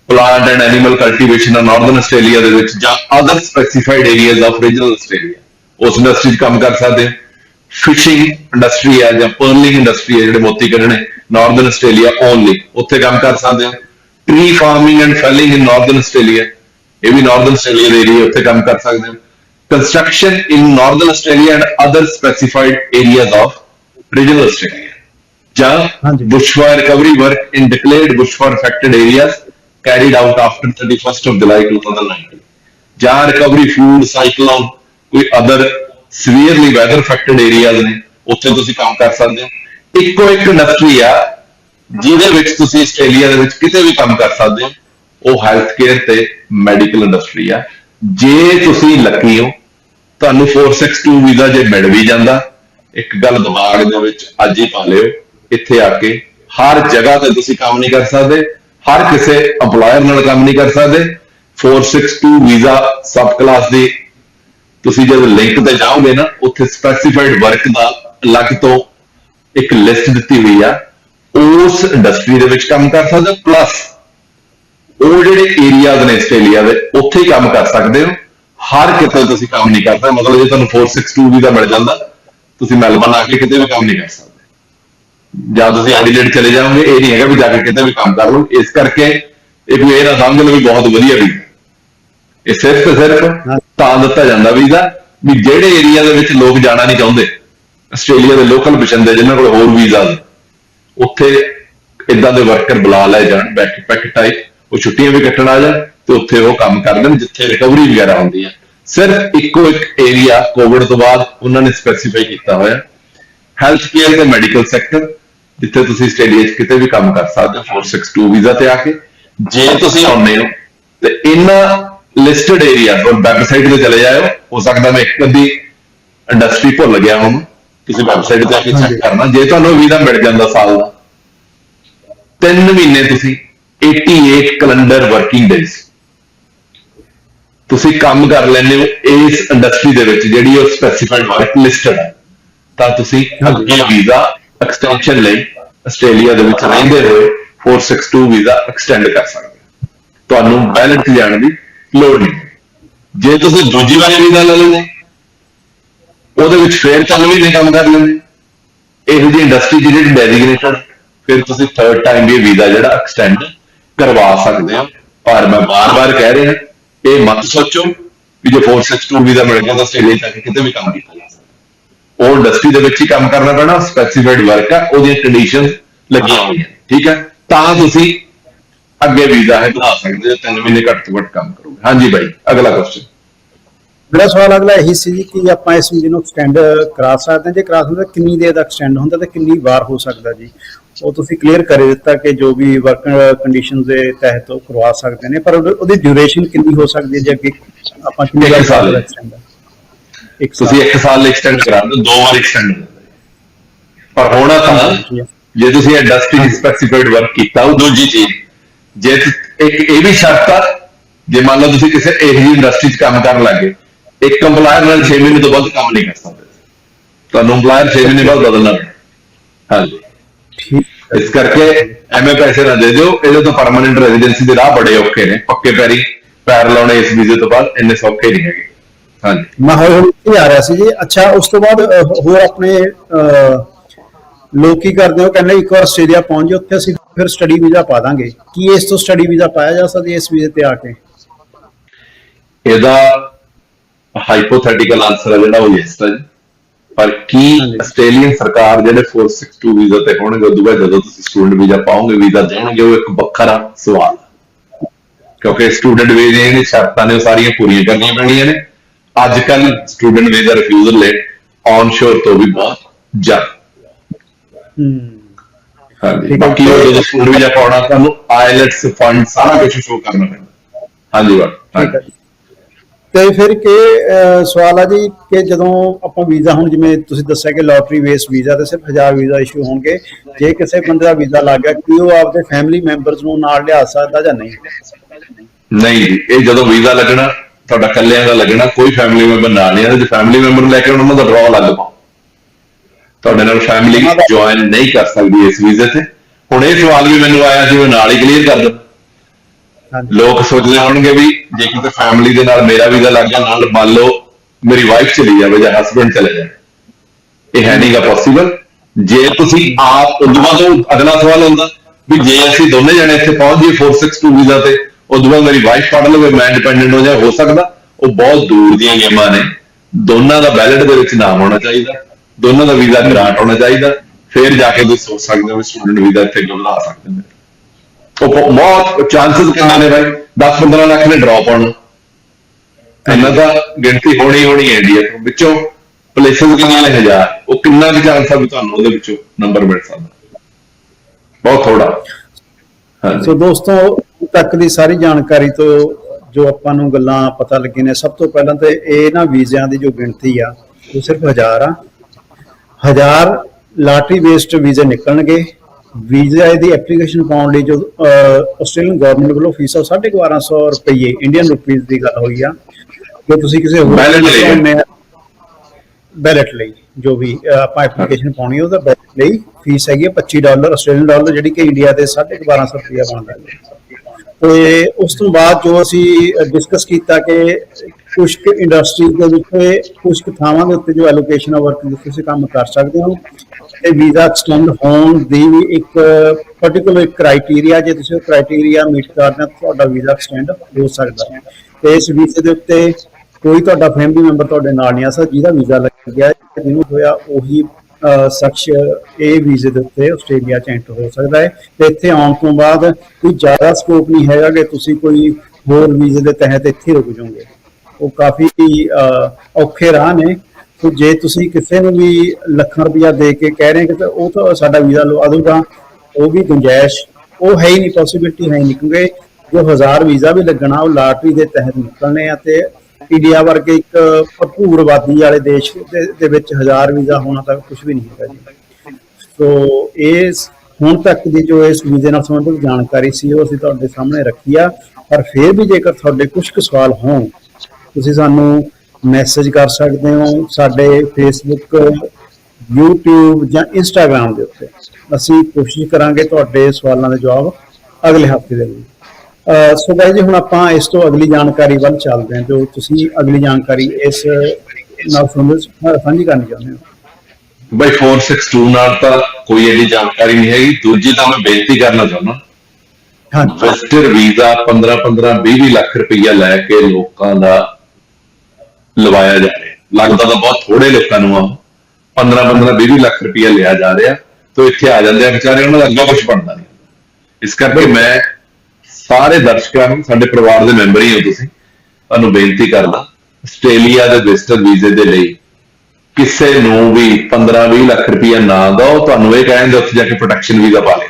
ਪਲਾਂਟ ਐਂਡ ਐਨੀਮਲ ਕਲਟੀਵੇਸ਼ਨ ਆ ਨਾਰਥਰਨ ਆਸਟ੍ਰੇਲੀਆ ਦੇ ਵਿੱਚ ਜਾਂ other specified areas of regional Australia ਉਸ ਇੰਡਸਟਰੀ 'ਚ ਕੰਮ ਕਰ ਸਕਦੇ ਹੋ ਫਿਸ਼ਿੰਗ ਇੰਡਸਟਰੀ ਹੈ ਜਾਂ ਪਰਲਿੰਗ ਇੰਡਸਟਰੀ ਹੈ ਜਿਹੜੇ ਮੋਤੀ ਕੱਢਣੇ। ਨਾਰਥਰਨ ਆਸਟ੍ਰੇਲੀਆ ਓਨਲੀ ਉੱਥੇ ਕੰਮ ਕਰ ਸਕਦੇ ਹੋ tree farming and felling in northern Australia ਇਹ ਵੀ ਨਾਰਥਰਨ ਆਸਟ੍ਰੇਲੀਆ ਦੇ ਏਰੀਆ ਉੱਥੇ ਕੰਮ ਕਰ ਸਕਦੇ ਹੋ construction in northern Australia and other specified areas of regional Australia ਜਾਂ bushfire recovery work in declared bushfire affected areas carried out after 31st of July 2019 ਜਾਂ recovery food cyclone ਕੋਈ other severely weather affected areas ਨੇ ਉੱਥੇ ਤੁਸੀਂ ਕੰਮ ਕਰ ਸਕਦੇ ਹੋ ਇੱਕੋ ਇੱਕ ਇੰਡਸਟਰੀ ਆ ਜਿਹਦੇ ਵਿੱਚ ਤੁਸੀਂ ਆਸਟ੍ਰੇਲੀਆ ਦੇ ਵਿੱਚ ਕਿਤੇ ਵੀ ਕੰਮ ਕਰ ਸਕਦੇ ਹੋ, ਉਹ ਹੈਲਥ ਕੇਅਰ ਤੇ ਮੈਡੀਕਲ ਇੰਡਸਟਰੀ ਆ। ਜੇ ਤੁਸੀਂ ਲੱਕੀ ਹੋ, ਤੁਹਾਨੂੰ 462 ਵੀਜ਼ਾ ਜੇ ਮਿਲ ਵੀ ਜਾਂਦਾ, ਇੱਕ ਗੱਲ ਦਿਮਾਗ ਦੇ ਵਿੱਚ ਅੱਜ ਹੀ ਪਾ ਲਿਓ, ਇੱਥੇ ਆ ਕੇ ਹਰ ਜਗ੍ਹਾ ਤੇ ਤੁਸੀਂ ਕੰਮ ਨਹੀਂ ਕਰ ਸਕਦੇ, ਹਰ ਕਿਸੇ EMPLOYER ਨਾਲ ਕੰਮ ਨਹੀਂ ਕਰ ਸਕਦੇ 462 ਵੀਜ਼ਾ ਸਬ ਕਲਾਸ ਦੀ ਤੁਸੀਂ ਜਦ ਲਿੰਕ ਤੇ ਜਾਓਗੇ ਨਾ, ਉੱਥੇ ਸਪੈਸੀਫਾਈਡ ਵਰਕ ਦਾ ਅਲੱਗ ਤੋਂ ਇੱਕ ਲਿਸਟ ਦਿੱਤੀ ਹੋਈ ਆ। ਉਸ ਇੰਡਸਟਰੀ ਦੇ ਵਿੱਚ ਕੰਮ ਕਰ ਸਕਦੇ ਹੋ ਪਲੱਸ ਉਹ ਜਿਹੜੇ ਏਰੀਆਜ਼ ਨੇ ਆਸਟ੍ਰੇਲੀਆ ਦੇ, ਉੱਥੇ ਹੀ ਕੰਮ ਕਰ ਸਕਦੇ ਹੋ। ਹਰ ਕਿਤੇ ਤੁਸੀਂ ਕੰਮ ਨਹੀਂ ਕਰ ਸਕਦੇ, ਮਤਲਬ ਜੇ ਤੁਹਾਨੂੰ 462 ਵੀਜ਼ਾ ਮਿਲ ਜਾਂਦਾ, ਤੁਸੀਂ ਮੈਲਬਨ ਆ ਕੇ ਕਿਤੇ ਵੀ ਕੰਮ ਨਹੀਂ ਕਰ ਸਕਦੇ। ਜਾਂ ਤੁਸੀਂ ਐਡੀਲੇਡ ਚਲੇ ਜਾਓਗੇ, ਇਹ ਨਹੀਂ ਹੈਗਾ ਵੀ ਜਾ ਕੇ ਕਿਤੇ ਵੀ ਕੰਮ ਕਰ ਲਓ। ਇਸ ਕਰਕੇ ਇਹ ਕੋਈ ਇਹ ਨਾ ਸਮਝ ਲਓ ਵੀ ਬਹੁਤ ਵਧੀਆ ਵੀਜ਼ਾ ਇਹ ਸਿਰਫ ਤੇ ਸਿਰਫ ਤਾਂ ਦਿੱਤਾ ਜਾਂਦਾ ਵੀਜ਼ਾ ਵੀ ਜਿਹੜੇ ਏਰੀਆ ਦੇ ਵਿੱਚ ਲੋਕ ਜਾਣਾ ਨਹੀਂ ਚਾਹੁੰਦੇ, ਆਸਟ੍ਰੇਲੀਆ ਦੇ ਲੋਕਲ ਬਸ਼ਿੰਦੇ ਜਿਨ੍ਹਾਂ ਕੋਲ ਹੋਰ ਵੀਜ਼ਾ ਨੇ। ਉੱਥੇ ਇਦਾਂ ਦੇ ਵਰਕਰ ਬੁਲਾ ਲਏ ਜਾਣ ਬੈਕ ਪੈਕ ਟਾਈਪ ਉਹ ਛੁੱਟੀਆਂ ਵੀ ਕੱਟਣ ਆ ਜਾਣ ਤੇ ਉੱਥੇ ਉਹ ਕੰਮ ਕਰ ਦੇਣ ਜਿੱਥੇ ਰਿਕਵਰੀ ਵਗੈਰਾ ਹੁੰਦੀ ਹੈ ਸਿਰਫ ਇੱਕੋ ਇੱਕ ਏਰੀਆ ਕੋਵਿਡ ਤੋਂ ਬਾਅਦ ਉਹਨਾਂ ਨੇ ਸਪੈਸੀਫਾਈ ਕੀਤਾ ਹੋਇਆ। ਹੈਲਥ ਕੇਅਰ ਤੇ ਮੈਡੀਕਲ ਸੈਕਟਰ ਜਿੱਥੇ ਤੁਸੀਂ ਆਸਟ੍ਰੇਲੀਆ 'ਚ ਕਿਤੇ ਵੀ ਕੰਮ ਕਰ ਸਕਦੇ ਹੋ 462 ਵੀਜ਼ਾ ਤੇ ਆ ਕੇ। ਜੇ ਤੁਸੀਂ ਆਉਂਦੇ ਹੋ, ਤੇ ਇਹਨਾਂ ਲਿਸਟਡ ਏਰੀਆ ਤੋਂ ਵੈਬਸਾਈਟ ਤੇ ਚਲੇ ਜਾਓ ਹੋ ਸਕਦਾ ਮੈਂ ਇੱਕ ਅੱਧੀ ਇੰਡਸਟਰੀ ਭੁੱਲ ਗਿਆ ਹਾਂ ਤੁਸੀਂ ਵੈਬਸਾਈਟ ਤੇ ਆ ਕੇ ਚੈੱਕ। ਕਰਨਾ ਜੇ ਤੁਹਾਨੂੰ ਵੀਜ਼ਾ ਮਿਲ ਜਾਂਦਾ ਸਾਲ ਦਾ ਤਿੰਨ ਮਹੀਨੇ ਤੁਸੀਂ 88 ਕੈਲੰਡਰ ਵਰਕਿੰਗ ਡੇਜ਼ ਤੁਸੀਂ ਕੰਮ ਕਰ ਲੈਂਦੇ ਹੋ ਇਸ ਇੰਡਸਟਰੀ ਦੇ ਵਿੱਚ ਜਿਹੜੀ ਉਹ ਸਪੈਸੀਫਾਈਡ ਵਰਕ ਲਿਸਟਡ ਹੈ। ਤਾਂ ਤੁਸੀਂ ਅੱਗੇ ਵੀਜ਼ਾ ਐਕਸਟੈਂਸ਼ਨ ਲਈ ਆਸਟ੍ਰੇਲੀਆ ਦੇ ਵਿੱਚ ਰਹਿੰਦੇ ਹੋਏ 462 ਵੀਜ਼ਾ ਐਕਸਟੈਂਡ ਕਰ ਸਕਦੇ ਹੋ। ਤੁਹਾਨੂੰ ਬੈਲੈਂਸ ਜਾਣ ਦੀ ਲੋੜ ਨਹੀਂ। ਜੇ ਤੁਸੀਂ ਦੂਜੀ ਵਾਰ ਵੀਜ਼ਾ ਲੈ ਲੈਂਦੇ ਉਹਦੇ ਵਿੱਚ ਫੇਰ ਤਿੰਨ ਮਹੀਨੇ ਕੰਮ ਕਰ ਲੈਂਦੇ ਇਹੋ ਜਿਹੀ ਇੰਡਸਟਰੀ ਜਿਹੜੀ ਡੈਜ਼ਿਗਨੇਟਡ ਫਿਰ ਤੁਸੀਂ ਥਰਡ ਟਾਈਮ ਵੀ ਵੀਜ਼ਾ ਜਿਹੜਾ ਐਕਸਟੈਂਡ ਕਰਵਾ ਸਕਦੇ ਹੋ। ਪਰ ਮੈਂ ਬਾਰ-ਬਾਰ ਕਹਿ ਰਿਹਾ ਇਹ ਮਤ ਸੋਚੋ ਵੀ ਜੇ 462 ਵੀਜ਼ਾ ਮਿਲ ਗਿਆ ਤਾਂ ਆਸਟ੍ਰੇਲੀਆ ਜਾ ਕੇ ਕਿਤੇ ਵੀ ਕੰਮ ਕੀਤਾ ਜਾ ਸਕਦਾ। ਉਹ ਇੰਡਸਟਰੀ ਦੇ ਵਿੱਚ ਹੀ ਕੰਮ ਕਰਨਾ ਪੈਣਾ ਸਪੈਸੀਫਾਈਡ ਵਰਕ ਆ ਉਹਦੀਆਂ ਕੰਡੀਸ਼ਨ ਲੱਗੀਆਂ ਹੋਈਆਂ ਠੀਕ ਹੈ ਤਾਂ ਤੁਸੀਂ ਅੱਗੇ ਵੀਜ਼ਾ ਹੈ ਬਣਾ ਸਕਦੇ ਹੋ ਤਿੰਨ ਮਹੀਨੇ ਘੱਟ ਤੋਂ ਘੱਟ ਕੰਮ ਕਰੋਗੇ। ਹਾਂਜੀ ਬਾਈ ਅਗਲਾ ਕੁਐਸਚਨ ਮੇਰਾ ਸਵਾਲ ਅਗਲਾ ਇਹੀ ਸੀ ਜੀ ਕਿ ਆਪਾਂ ਇਸ ਵੀਜ਼ੇ ਨੂੰ ਐਕਸਟੈਂਡ ਕਰਾ ਸਕਦੇ ਹਾਂ। ਜੇ ਕਰਾ ਸਕਦੇ ਹਾਂ ਕਿੰਨੀ ਦੇਰ ਦਾ ਐਕਸਟੈਂਡ ਹੁੰਦਾ ਤੇ ਕਿੰਨੀ ਵਾਰ ਹੋ ਸਕਦਾ ਜੀ? ਉਹ ਤੁਸੀਂ ਕਲੀਅਰ ਕਰ ਦਿੱਤਾ ਕਿ ਜੋ ਵੀ ਵਰਕ ਕੰਡੀਸ਼ਨਸ ਦੇ ਤਹਿਤ ਉਹ ਕਰਵਾ ਸਕਦੇ ਨੇ ਪਰ ਉਹਦੀ- ਡਿਊਰੇਸ਼ਨ ਕਿੰਨੀ ਹੋ ਸਕਦੀ ਹੈ ਜੇ ਅੱਗੇ ਆਪਾਂ ਕਿੰਨੀ ਵਾਰ ਸਾਲ। ਸਾਲ ਤੁਸੀਂ 1 ਸਾਲ ਐਕਸਟੈਂਡ ਕਰਾ ਦਿਓ ਦੋ ਵਾਰ ਐਕਸਟੈਂਡ ਪਰ ਹੋਣਾ ਤਾਂ। ਜੇ ਤੁਸੀਂ ਇੰਡਸਟਰੀ ਸਪੈਸੀਫਾਈਡ ਵਰਕ ਕੀਤਾ ਉਹ ਦੂਜੀ ਚੀਜ਼। ਜੇ ਤੁ- ਇੱਕ ਇਹ ਵੀ ਸ਼ਰਤ ਆ ਜੇ ਮੰਨ ਲਓ ਤੁਸੀਂ ਕਿਸੇ ਇਹੋ ਜਿਹੀ ਇੰਡਸਟਰੀ 'ਚ ਕੰਮ ਕਰਨ ਲੱਗੇ ਇੱਕ ਕੰਪਲਾਇਰ ਨਾਲ 6 ਮਹੀਨੇ ਤੋਂ ਵੱਧ ਕੰਮ ਨਹੀਂ ਕਰ ਸਕਦੇ। ਤੁਹਾਨੂੰ ਕੰਪਲਾਇਰ 6 ਮਹੀਨੇ ਬਾਅਦ ਬਦਲਣਾ ਹਾਂਜੀ। ਠੀਕ। ਇਸ ਕਰਕੇ ਐਵੇਂ ਪੈਸੇ ਨਾ ਦੇ ਦਿਓ। ਇਹਦੇ ਤੋਂ ਪਰਮਨੈਂਟ ਰੈਜ਼ੀਡੈਂਸੀ ਦੇ ਰਾਹ ਬੜੇ ਔਖੇ ਨੇ। ਪੱਕੇ ਪੈਰੀ ਪੈਰ ਲਾਉਣੇ ਇਸ ਵੀਜ਼ੇ ਤੋਂ ਬਾਅਦ ਇੰਨੇ ਸੌਖੇ ਨਹੀਂ ਹੈਗੇ। ਹਾਂਜੀ। ਮੈਂ ਹੌਲੀ ਇੱਥੇ ਆ ਰਿਹਾ ਸੀ ਜੀ। ਅੱਛਾ ਉਸ ਤੋਂ ਬਾਅਦ ਹੋਰ ਆਪਣੇ ਲੋਕ ਕੀ ਕਰਦੇ ਹੋ? ਕਹਿੰਦੇ ਇੱਕ ਵਾਰ ਆਸਟ੍ਰੇਲੀਆ ਪਹੁੰਚ ਜਾਓ। ਉੱਥੇ ਅਸੀਂ ਫਿਰ ਸਟੱਡੀ ਵੀਜ਼ਾ ਪਾ ਦਾਂਗੇ। ਕੀ ਇਸ ਤੋਂ ਸਟੱਡੀ ਵੀਜ਼ਾ ਪਾਇਆ ਜਾ ਸਕਦਾ ਇਸ ਵੀਜ਼ੇ ਤੇ ਆ ਕੇ? ਇਹਦਾ ਹਾਈਪੋਥੈਟੀਕਲ ਆਨਸਰ ਹੈ ਜਿਹੜਾ ਉਹ ਯੈਸ ਹੈ ਜੀ। ਪਰ ਕੀ। ਆਸਟ੍ਰੇਲੀਅਨ ਸਰਕਾਰ ਜਿਹੜੇ 462 ਵੀਜ਼ਾ ਤੇ ਹੋਣਗੇ ਉਦੋਂ ਬਾਅਦ ਜਦੋਂ ਤੁਸੀਂ ਸਟੂਡੈਂਟ ਵੀਜ਼ਾ ਪਾਓਗੇ ਵੀਜ਼ਾ ਦੇਣਗੇ ਉਹ ਇੱਕ ਵੱਖਰਾ ਸਵਾਲ। ਕਿਉਂਕਿ ਸਟੂਡੈਂਟ ਵੀਜ਼ੇ ਦੀਆਂ ਸ਼ਰਤਾਂ ਨੇ ਸਾਰੀਆਂ ਪੂਰੀਆਂ ਕਰਨੀਆਂ ਪੈਣੀਆਂ ਨੇ ਅੱਜ ਕੱਲ student visa refusal rate onshore ਤੋਂ ਵੀ ਬਹੁਤ ਜ਼ਿਆਦਾ ਹੂੰ ਹਾਂਜੀ। ਬਾਕੀ ਉਹ ਜਦੋਂ ਸਟੂਡੈਂਟ ਵੀਜ਼ਾ ਪਾਉਣਾ ਤੁਹਾਨੂੰ ਆਈਲੈਟਸ ਫੰਡ ਸਾਰਾ ਕੁਝ ਸ਼ੋ ਕਰਨਾ ਪੈਂਦਾ ਹਾਂਜੀ ਬਾਤ ਠੀਕ ਹੈ। ਤੇ ਫਿਰ ਕਿ ਸਵਾਲ ਆ ਜੀ ਕਿ ਜਦੋਂ ਆਪਾਂ ਵੀਜ਼ਾ ਹੁਣ ਜਿਵੇਂ ਤੁਸੀਂ ਦੱਸਿਆ ਕਿ ਲੋਟਰੀ ਬੇਸ ਵੀਜ਼ਾ ਤੇ ਸਿਰਫ 1000 ਵੀਜ਼ਾ ਇਸ਼ੂ ਹੋਣਗੇ ਜੇ ਕਿਸੇ ਬੰਦੇ ਦਾ ਵੀਜ਼ਾ ਲੱਗ ਗਿਆ ਕੀ ਉਹ ਆਪਦੇ ਫੈਮਿਲੀ ਮੈਂਬਰਸ ਨੂੰ ਨਾਲ ਲਿਆ ਸਕਦਾ ਜਾਂ ਨਹੀਂ? ਨਹੀਂ ਇਹ ਜਦੋਂ ਵੀਜ਼ਾ ਲੱਗਣਾ ਤੁਹਾਡਾ ਕੱਲਿਆਂ ਦਾ ਲੱਗਣਾ ਕੋਈ ਫੈਮਿਲੀ ਮੈਂਬਰ ਨਾਲ ਨਹੀਂ ਜੇ ਫੈਮਿਲੀ ਮੈਂਬਰ ਲੈ ਕੇ ਉਹਨਾਂ ਦਾ ਡਰਾਅ ਲੱਗ ਪਾਓ। ਤੁਹਾਡੇ ਨਾਲ ਫੈਮਿਲੀ ਜੁਆਇਨ ਨਹੀਂ ਕਰ ਸਕਦੀ ਇਸ ਵੀਜ਼ੇ ਤੇ। ਹੁਣ ਇਹ ਸਵਾਲ ਵੀ ਮੈਨੂੰ ਆਇਆ ਸੀ ਮੈਂ ਨਾਲ ਹੀ ਕਲੀਅਰ ਕਰ ਲੋਕ ਸੋਚਦੇ ਹੋਣਗੇ ਵੀ ਜੇ ਕਿਤੇ ਫੈਮਿਲੀ ਦੇ ਨਾਲ ਮੇਰਾ ਵੀਜ਼ਾ ਲੱਗ ਗਿਆ, ਨਾਲ ਮੰਨ ਲਓ ਮੇਰੀ ਵਾਈਫ ਚਲੀ ਜਾਵੇ ਜਾਂ ਹਸਬੰਡ ਚਲੇ ਜਾਵੇ। ਇਹ ਹੈ ਨਹੀਂਗਾ ਪੋਸੀਬਲ ਜੇ ਤੁਸੀਂ ਆਪ ਉਦੋਂ ਬਾਅਦ ਅਗਲਾ ਸਵਾਲ ਹੁੰਦਾ ਵੀ ਜੇ ਅਸੀਂ ਦੋਨੇ ਜਣੇ ਇੱਥੇ ਪਹੁੰਚ ਜਾਈਏ 462 ਵੀਜ਼ਾ ਤੇ ਉਦੋਂ ਬਾਅਦ ਮੇਰੀ ਵਾਈਫ ਪੜ ਲਵੇ, ਮੈਂ ਇੰਡੀਪੈਂਡੈਂਟ ਹੋ ਜਾ ਹੋ ਸਕਦਾ। ਉਹ ਬਹੁਤ ਦੂਰ ਦੀਆਂ ਗੇਮਾਂ ਨੇ। ਦੋਨਾਂ ਦਾ ਬੈਲਟ ਦੇ ਵਿੱਚ ਨਾਮ ਹੋਣਾ ਚਾਹੀਦਾ। ਦੋਨਾਂ ਦਾ ਵੀਜ਼ਾ ਗ੍ਰਾਂਟ ਹੋਣਾ ਚਾਹੀਦਾ। ਫਿਰ ਜਾ ਕੇ ਤੁਸੀਂ ਸੋਚ ਸਕਦੇ ਹੋ ਵੀ ਸਟੂਡੈਂਟ ਵੀਜ਼ਾ ਇੱਥੇ ਕਿਉਂ ਲਾ ਸਕਦੇ ਨੇ। ਉਹ ਬਹੁਤ ਚਾਂਸਸ ਕਿੰਨੇ ਨੇ ਭਾਈ 10 15 ਲੱਖ ਨੇ ਡ੍ਰੌਪ ਆਉਣ ਇਹਨਾਂ ਦਾ ਗਿਣਤੀ ਹੋਣੀ ਹੋਣੀ ਹੈ ਇੰਡੀਆ ਤੋਂ ਵਿੱਚੋਂ ਪਲੇਸਿਸ ਕਿੰਨੀਆਂ ਨੇ ਹਜ਼ਾਰ? ਉਹ ਕਿੰਨਾ ਕੁ ਚਾਂਸ ਆ ਵੀ ਤੁਹਾਨੂੰ ਉਹਦੇ ਵਿੱਚੋਂ ਨੰਬਰ ਮਿਲ ਸਕਦਾ? ਬਹੁਤ ਥੋੜਾ ਸੋ ਦੋਸਤੋ ਤੱਕ ਦੀ ਸਾਰੀ ਜਾਣਕਾਰੀ ਤੋਂ ਜੋ ਆਪਾਂ ਨੂੰ ਗੱਲਾਂ ਪਤਾ ਲੱਗੀਆਂ ਨੇ, ਸਭ ਤੋਂ ਪਹਿਲਾਂ ਤੇ ਇਹ ਨਾ ਵੀਜ਼ਿਆਂ ਦੀ ਜੋ ਗਿਣਤੀ ਆ, ਉਹ ਸਿਰਫ 1000 ਆ। 1000 ਲਾਟਰੀ ਬੇਸਡ ਵੀਜ਼ੇ ਨਿਕਲਣਗੇ। ਵੀਜ਼ਾ ਦੀ ਐਪਲੀਕੇਸ਼ਨ ਪਾਉਣ ਲਈ ਜੋ ਆਸਟ੍ਰੇਲੀਅਨ ਗਵਰਨਮੈਂਟ ਵੱਲੋਂ ਫੀਸ ਆ 1250 ਰੁਪਏ ਇੰਡੀਅਨ ਰੁਪੀਸ ਦੀ ਗੱਲ ਹੋਈ ਆ। ਜੇ ਤੁਸੀਂ ਕਿਸੇ ਹੋਰ ਬੈਲਟ ਲਈ ਜੋ ਵੀ ਆਪਾਂ ਐਪਲੀਕੇਸ਼ਨ ਪਾਉਣੀ ਉਹਦਾ ਬੈਲਟ ਲਈ ਫੀਸ ਹੈਗੀ ਹੈ 25 ਡਾਲਰ ਆਸਟ੍ਰੇਲੀਅਨ ਡਾਲਰ ਜਿਹੜੀ ਕਿ ਇੰਡੀਆ ਦੇ 1250 ਰੁਪਇਆ ਬਣਦਾ। ਹੈ ਤੇ ਉਸ ਤੋਂ ਬਾਅਦ ਜੋ ਅਸੀਂ ਡਿਸਕਸ ਕੀਤਾ ਕਿ ਕੁਝ ਕੁ ਇੰਡਸਟਰੀਜ਼ ਦੇ ਵਿੱਚ ਕੁਝ ਕੁ ਥਾਵਾਂ ਦੇ ਉੱਤੇ ਜੋ ਐਲੋਕੇਸ਼ਨ ਆਫ ਵਰਕ ਤੁਸੀਂ ਕੰਮ ਕਰ ਸਕਦੇ ਹੋ। ਤੇ ਵੀਜ਼ਾ ਐਕਸਟੈਂਡ ਹੋਣ ਦੀ ਵੀ ਇੱਕ ਪਾਰਟਿਕੂਲਰ ਕ੍ਰਾਈਟੇਰੀਆ ਜੇ ਤੁਸੀਂ ਉਹ ਕ੍ਰਾਈਟੇਰੀਆ ਮੀਟ ਕਰਦੇ ਹੋ ਤਾਂ ਤੁਹਾਡਾ ਵੀਜ਼ਾ ਐਕਸਟੈਂਡ ਹੋ ਸਕਦਾ ਹੈ। ਤੇ ਇਸ ਵੀਜ਼ੇ ਦੇ ਉੱਤੇ ਕੋਈ ਤੁਹਾਡਾ ਫੈਮਿਲੀ ਮੈਂਬਰ ਤੁਹਾਡੇ ਨਾਲ ਨਹੀਂ ਆ ਸਕਦਾ ਜਿਹਦਾ ਵੀਜ਼ਾ ਲੱਗਿਆ ਹੈ, ਜਿਹਨੂੰ ਹੋਇਆ ਉਹੀ ਸ਼ਖਸ ਇਹ ਵੀਜ਼ੇ ਦੇ ਉੱਤੇ ਆਸਟ੍ਰੇਲੀਆ ਚ ਐਂਟਰ ਹੋ ਸਕਦਾ ਹੈ। ਤੇ ਇੱਥੇ ਆਉਣ ਤੋਂ ਬਾਅਦ ਕੋਈ ਜ਼ਿਆਦਾ ਸਕੋਪ ਨਹੀਂ ਹੈਗਾ ਕਿ ਤੁਸੀਂ ਕੋਈ ਹੋਰ ਵੀਜ਼ੇ ਦੇ ਤਹਿਤ ਇੱਥੇ ਰੁਕ ਜਾਓਗੇ। ਉਹ ਕਾਫੀ ਔਖੇ ਰਾਹ ਨੇ। ਸੋ ਜੇ ਤੁਸੀਂ ਕਿਸੇ ਨੂੰ ਵੀ ਲੱਖਾਂ ਰੁਪਇਆ ਦੇ ਕੇ ਕਹਿ ਰਹੇ ਕਿ ਉਹ ਤਾਂ ਸਾਡਾ ਵੀਜ਼ਾ ਲਵਾ ਦੂਗਾ ਉਹ ਵੀ ਗੁੰਜਾਇਸ਼, ਉਹ ਹੈ ਹੀ ਨਹੀਂ ਪੋਸਿਬਿਲਿਟੀ ਹੈ ਹੀ ਨਹੀਂ। ਕਿਉਂਕਿ ਜੋ ਹਜ਼ਾਰ ਵੀਜ਼ਾ ਵੀ ਲੱਗਣਾ, ਉਹ ਲਾਟਰੀ ਦੇ ਤਹਿਤ ਨਿਕਲਣੇ ਆ ਤੇ ਇੰਡੀਆ ਵਰਗੇ ਇੱਕ ਭਰਪੂਰ ਆਬਾਦੀ ਵਾਲੇ ਦੇਸ਼ ਦੇ ਵਿੱਚ ਹਜ਼ਾਰ ਵੀਜ਼ਾ ਹੋਣਾ ਤਾਂ ਕੁਝ ਵੀ ਨਹੀਂ ਹੈਗਾ ਜੀ। ਸੋ ਇਹ ਹੁਣ ਤੱਕ ਦੀ ਜੋ ਇਸ ਵੀਜ਼ੇ ਨਾਲ ਸੰਬੰਧਿਤ ਜਾਣਕਾਰੀ ਸੀ, ਉਹ ਅਸੀਂ ਤੁਹਾਡੇ ਸਾਹਮਣੇ ਰੱਖੀ ਆ। ਪਰ ਫਿਰ ਵੀ ਜੇਕਰ ਤੁਹਾਡੇ ਕੁਝ ਕੁ ਸਵਾਲ ਹੋਣ ਤੁਸੀਂ ਸਾਨੂੰ ਮੈਸੇਜ ਕਰ ਸਕਦੇ ਹੋ ਸਾਡੇ ਫੇਸਬੁੱਕ YouTube ਜਾਂ Instagram ਦੇ ਉੱਤੇ। ਅਸੀਂ ਕੋਸ਼ਿਸ਼ ਕਰਾਂਗੇ ਤੁਹਾਡੇ ਸਵਾਲਾਂ ਦੇ ਜਵਾਬ ਅਗਲੇ ਹਫ਼ਤੇ ਦੇ ਲਈ ਸੋ ਬਾਈ ਜੀ ਹੁਣ ਆਪਾਂ ਇਸ ਤੋਂ ਅਗਲੀ ਜਾਣਕਾਰੀ ਵੱਲ ਚੱਲਦੇ ਹਾਂ ਜੋ ਤੁਸੀਂ ਅਗਲੀ ਜਾਣਕਾਰੀ ਇਸ ਨਾਲ ਸੰਬੰਧਿਤ ਸਾਂਝੀ ਕਰਨੀ ਚਾਹੁੰਦੇ ਹੋ। ਬਈ 462 ਨਾਲ ਤਾਂ ਕੋਈ ਇਹਦੀ ਜਾਣਕਾਰੀ ਨਹੀਂ ਹੈਗੀ। ਦੂਜੀ ਤਾਂ ਮੈਂ ਬੇਨਤੀ ਕਰਨਾ ਚਾਹੁੰਦਾ। ਹਾਂਜੀ। ਵਿਜ਼ਟਰ ਵੀਜ਼ਾ 15 15 20 20 ਲੱਖ ਰੁਪਈਆ ਲੈ ਕੇ ਲੋਕਾਂ ਦਾ ਲਵਾਇਆ ਜਾ ਰਿਹਾ। ਲੱਗਦਾ ਤਾਂ ਬਹੁਤ ਥੋੜੇ ਲੋਕਾਂ ਨੂੰ ਆ। 15 15 20 20 ਲੱਖ ਰੁਪਇਆ ਲਿਆ ਜਾ ਰਿਹਾ। ਤੋਂ ਇੱਥੇ ਆ ਜਾਂਦੇ ਆ, ਵਿਚਾਰੇ ਉਹਨਾਂ ਦਾ ਅੱਗਾ ਕੁਝ ਬਣਦਾ ਨਹੀਂ। ਇਸ ਕਰਕੇ ਮੈਂ ਸਾਰੇ ਦਰਸ਼ਕਾਂ ਨੂੰ, ਸਾਡੇ ਪਰਿਵਾਰ ਦੇ ਮੈਂਬਰ ਹੀ ਹੋ ਤੁਸੀਂ, ਤੁਹਾਨੂੰ ਬੇਨਤੀ ਕਰਦਾ, ਆਸਟ੍ਰੇਲੀਆ ਦੇ ਵਿਜ਼ਟਰ ਵੀਜ਼ੇ ਦੇ ਲਈ ਕਿਸੇ ਨੂੰ ਵੀ 15 20 ਲੱਖ ਰੁਪਇਆ ਨਾ ਦਿਓ। ਤੁਹਾਨੂੰ ਇਹ ਕਹਿਣ ਦੇ ਉੱਥੇ ਜਾ ਕੇ ਪ੍ਰੋਟੈਕਸ਼ਨ ਵੀਜ਼ਾ ਪਾ ਲਿਓ।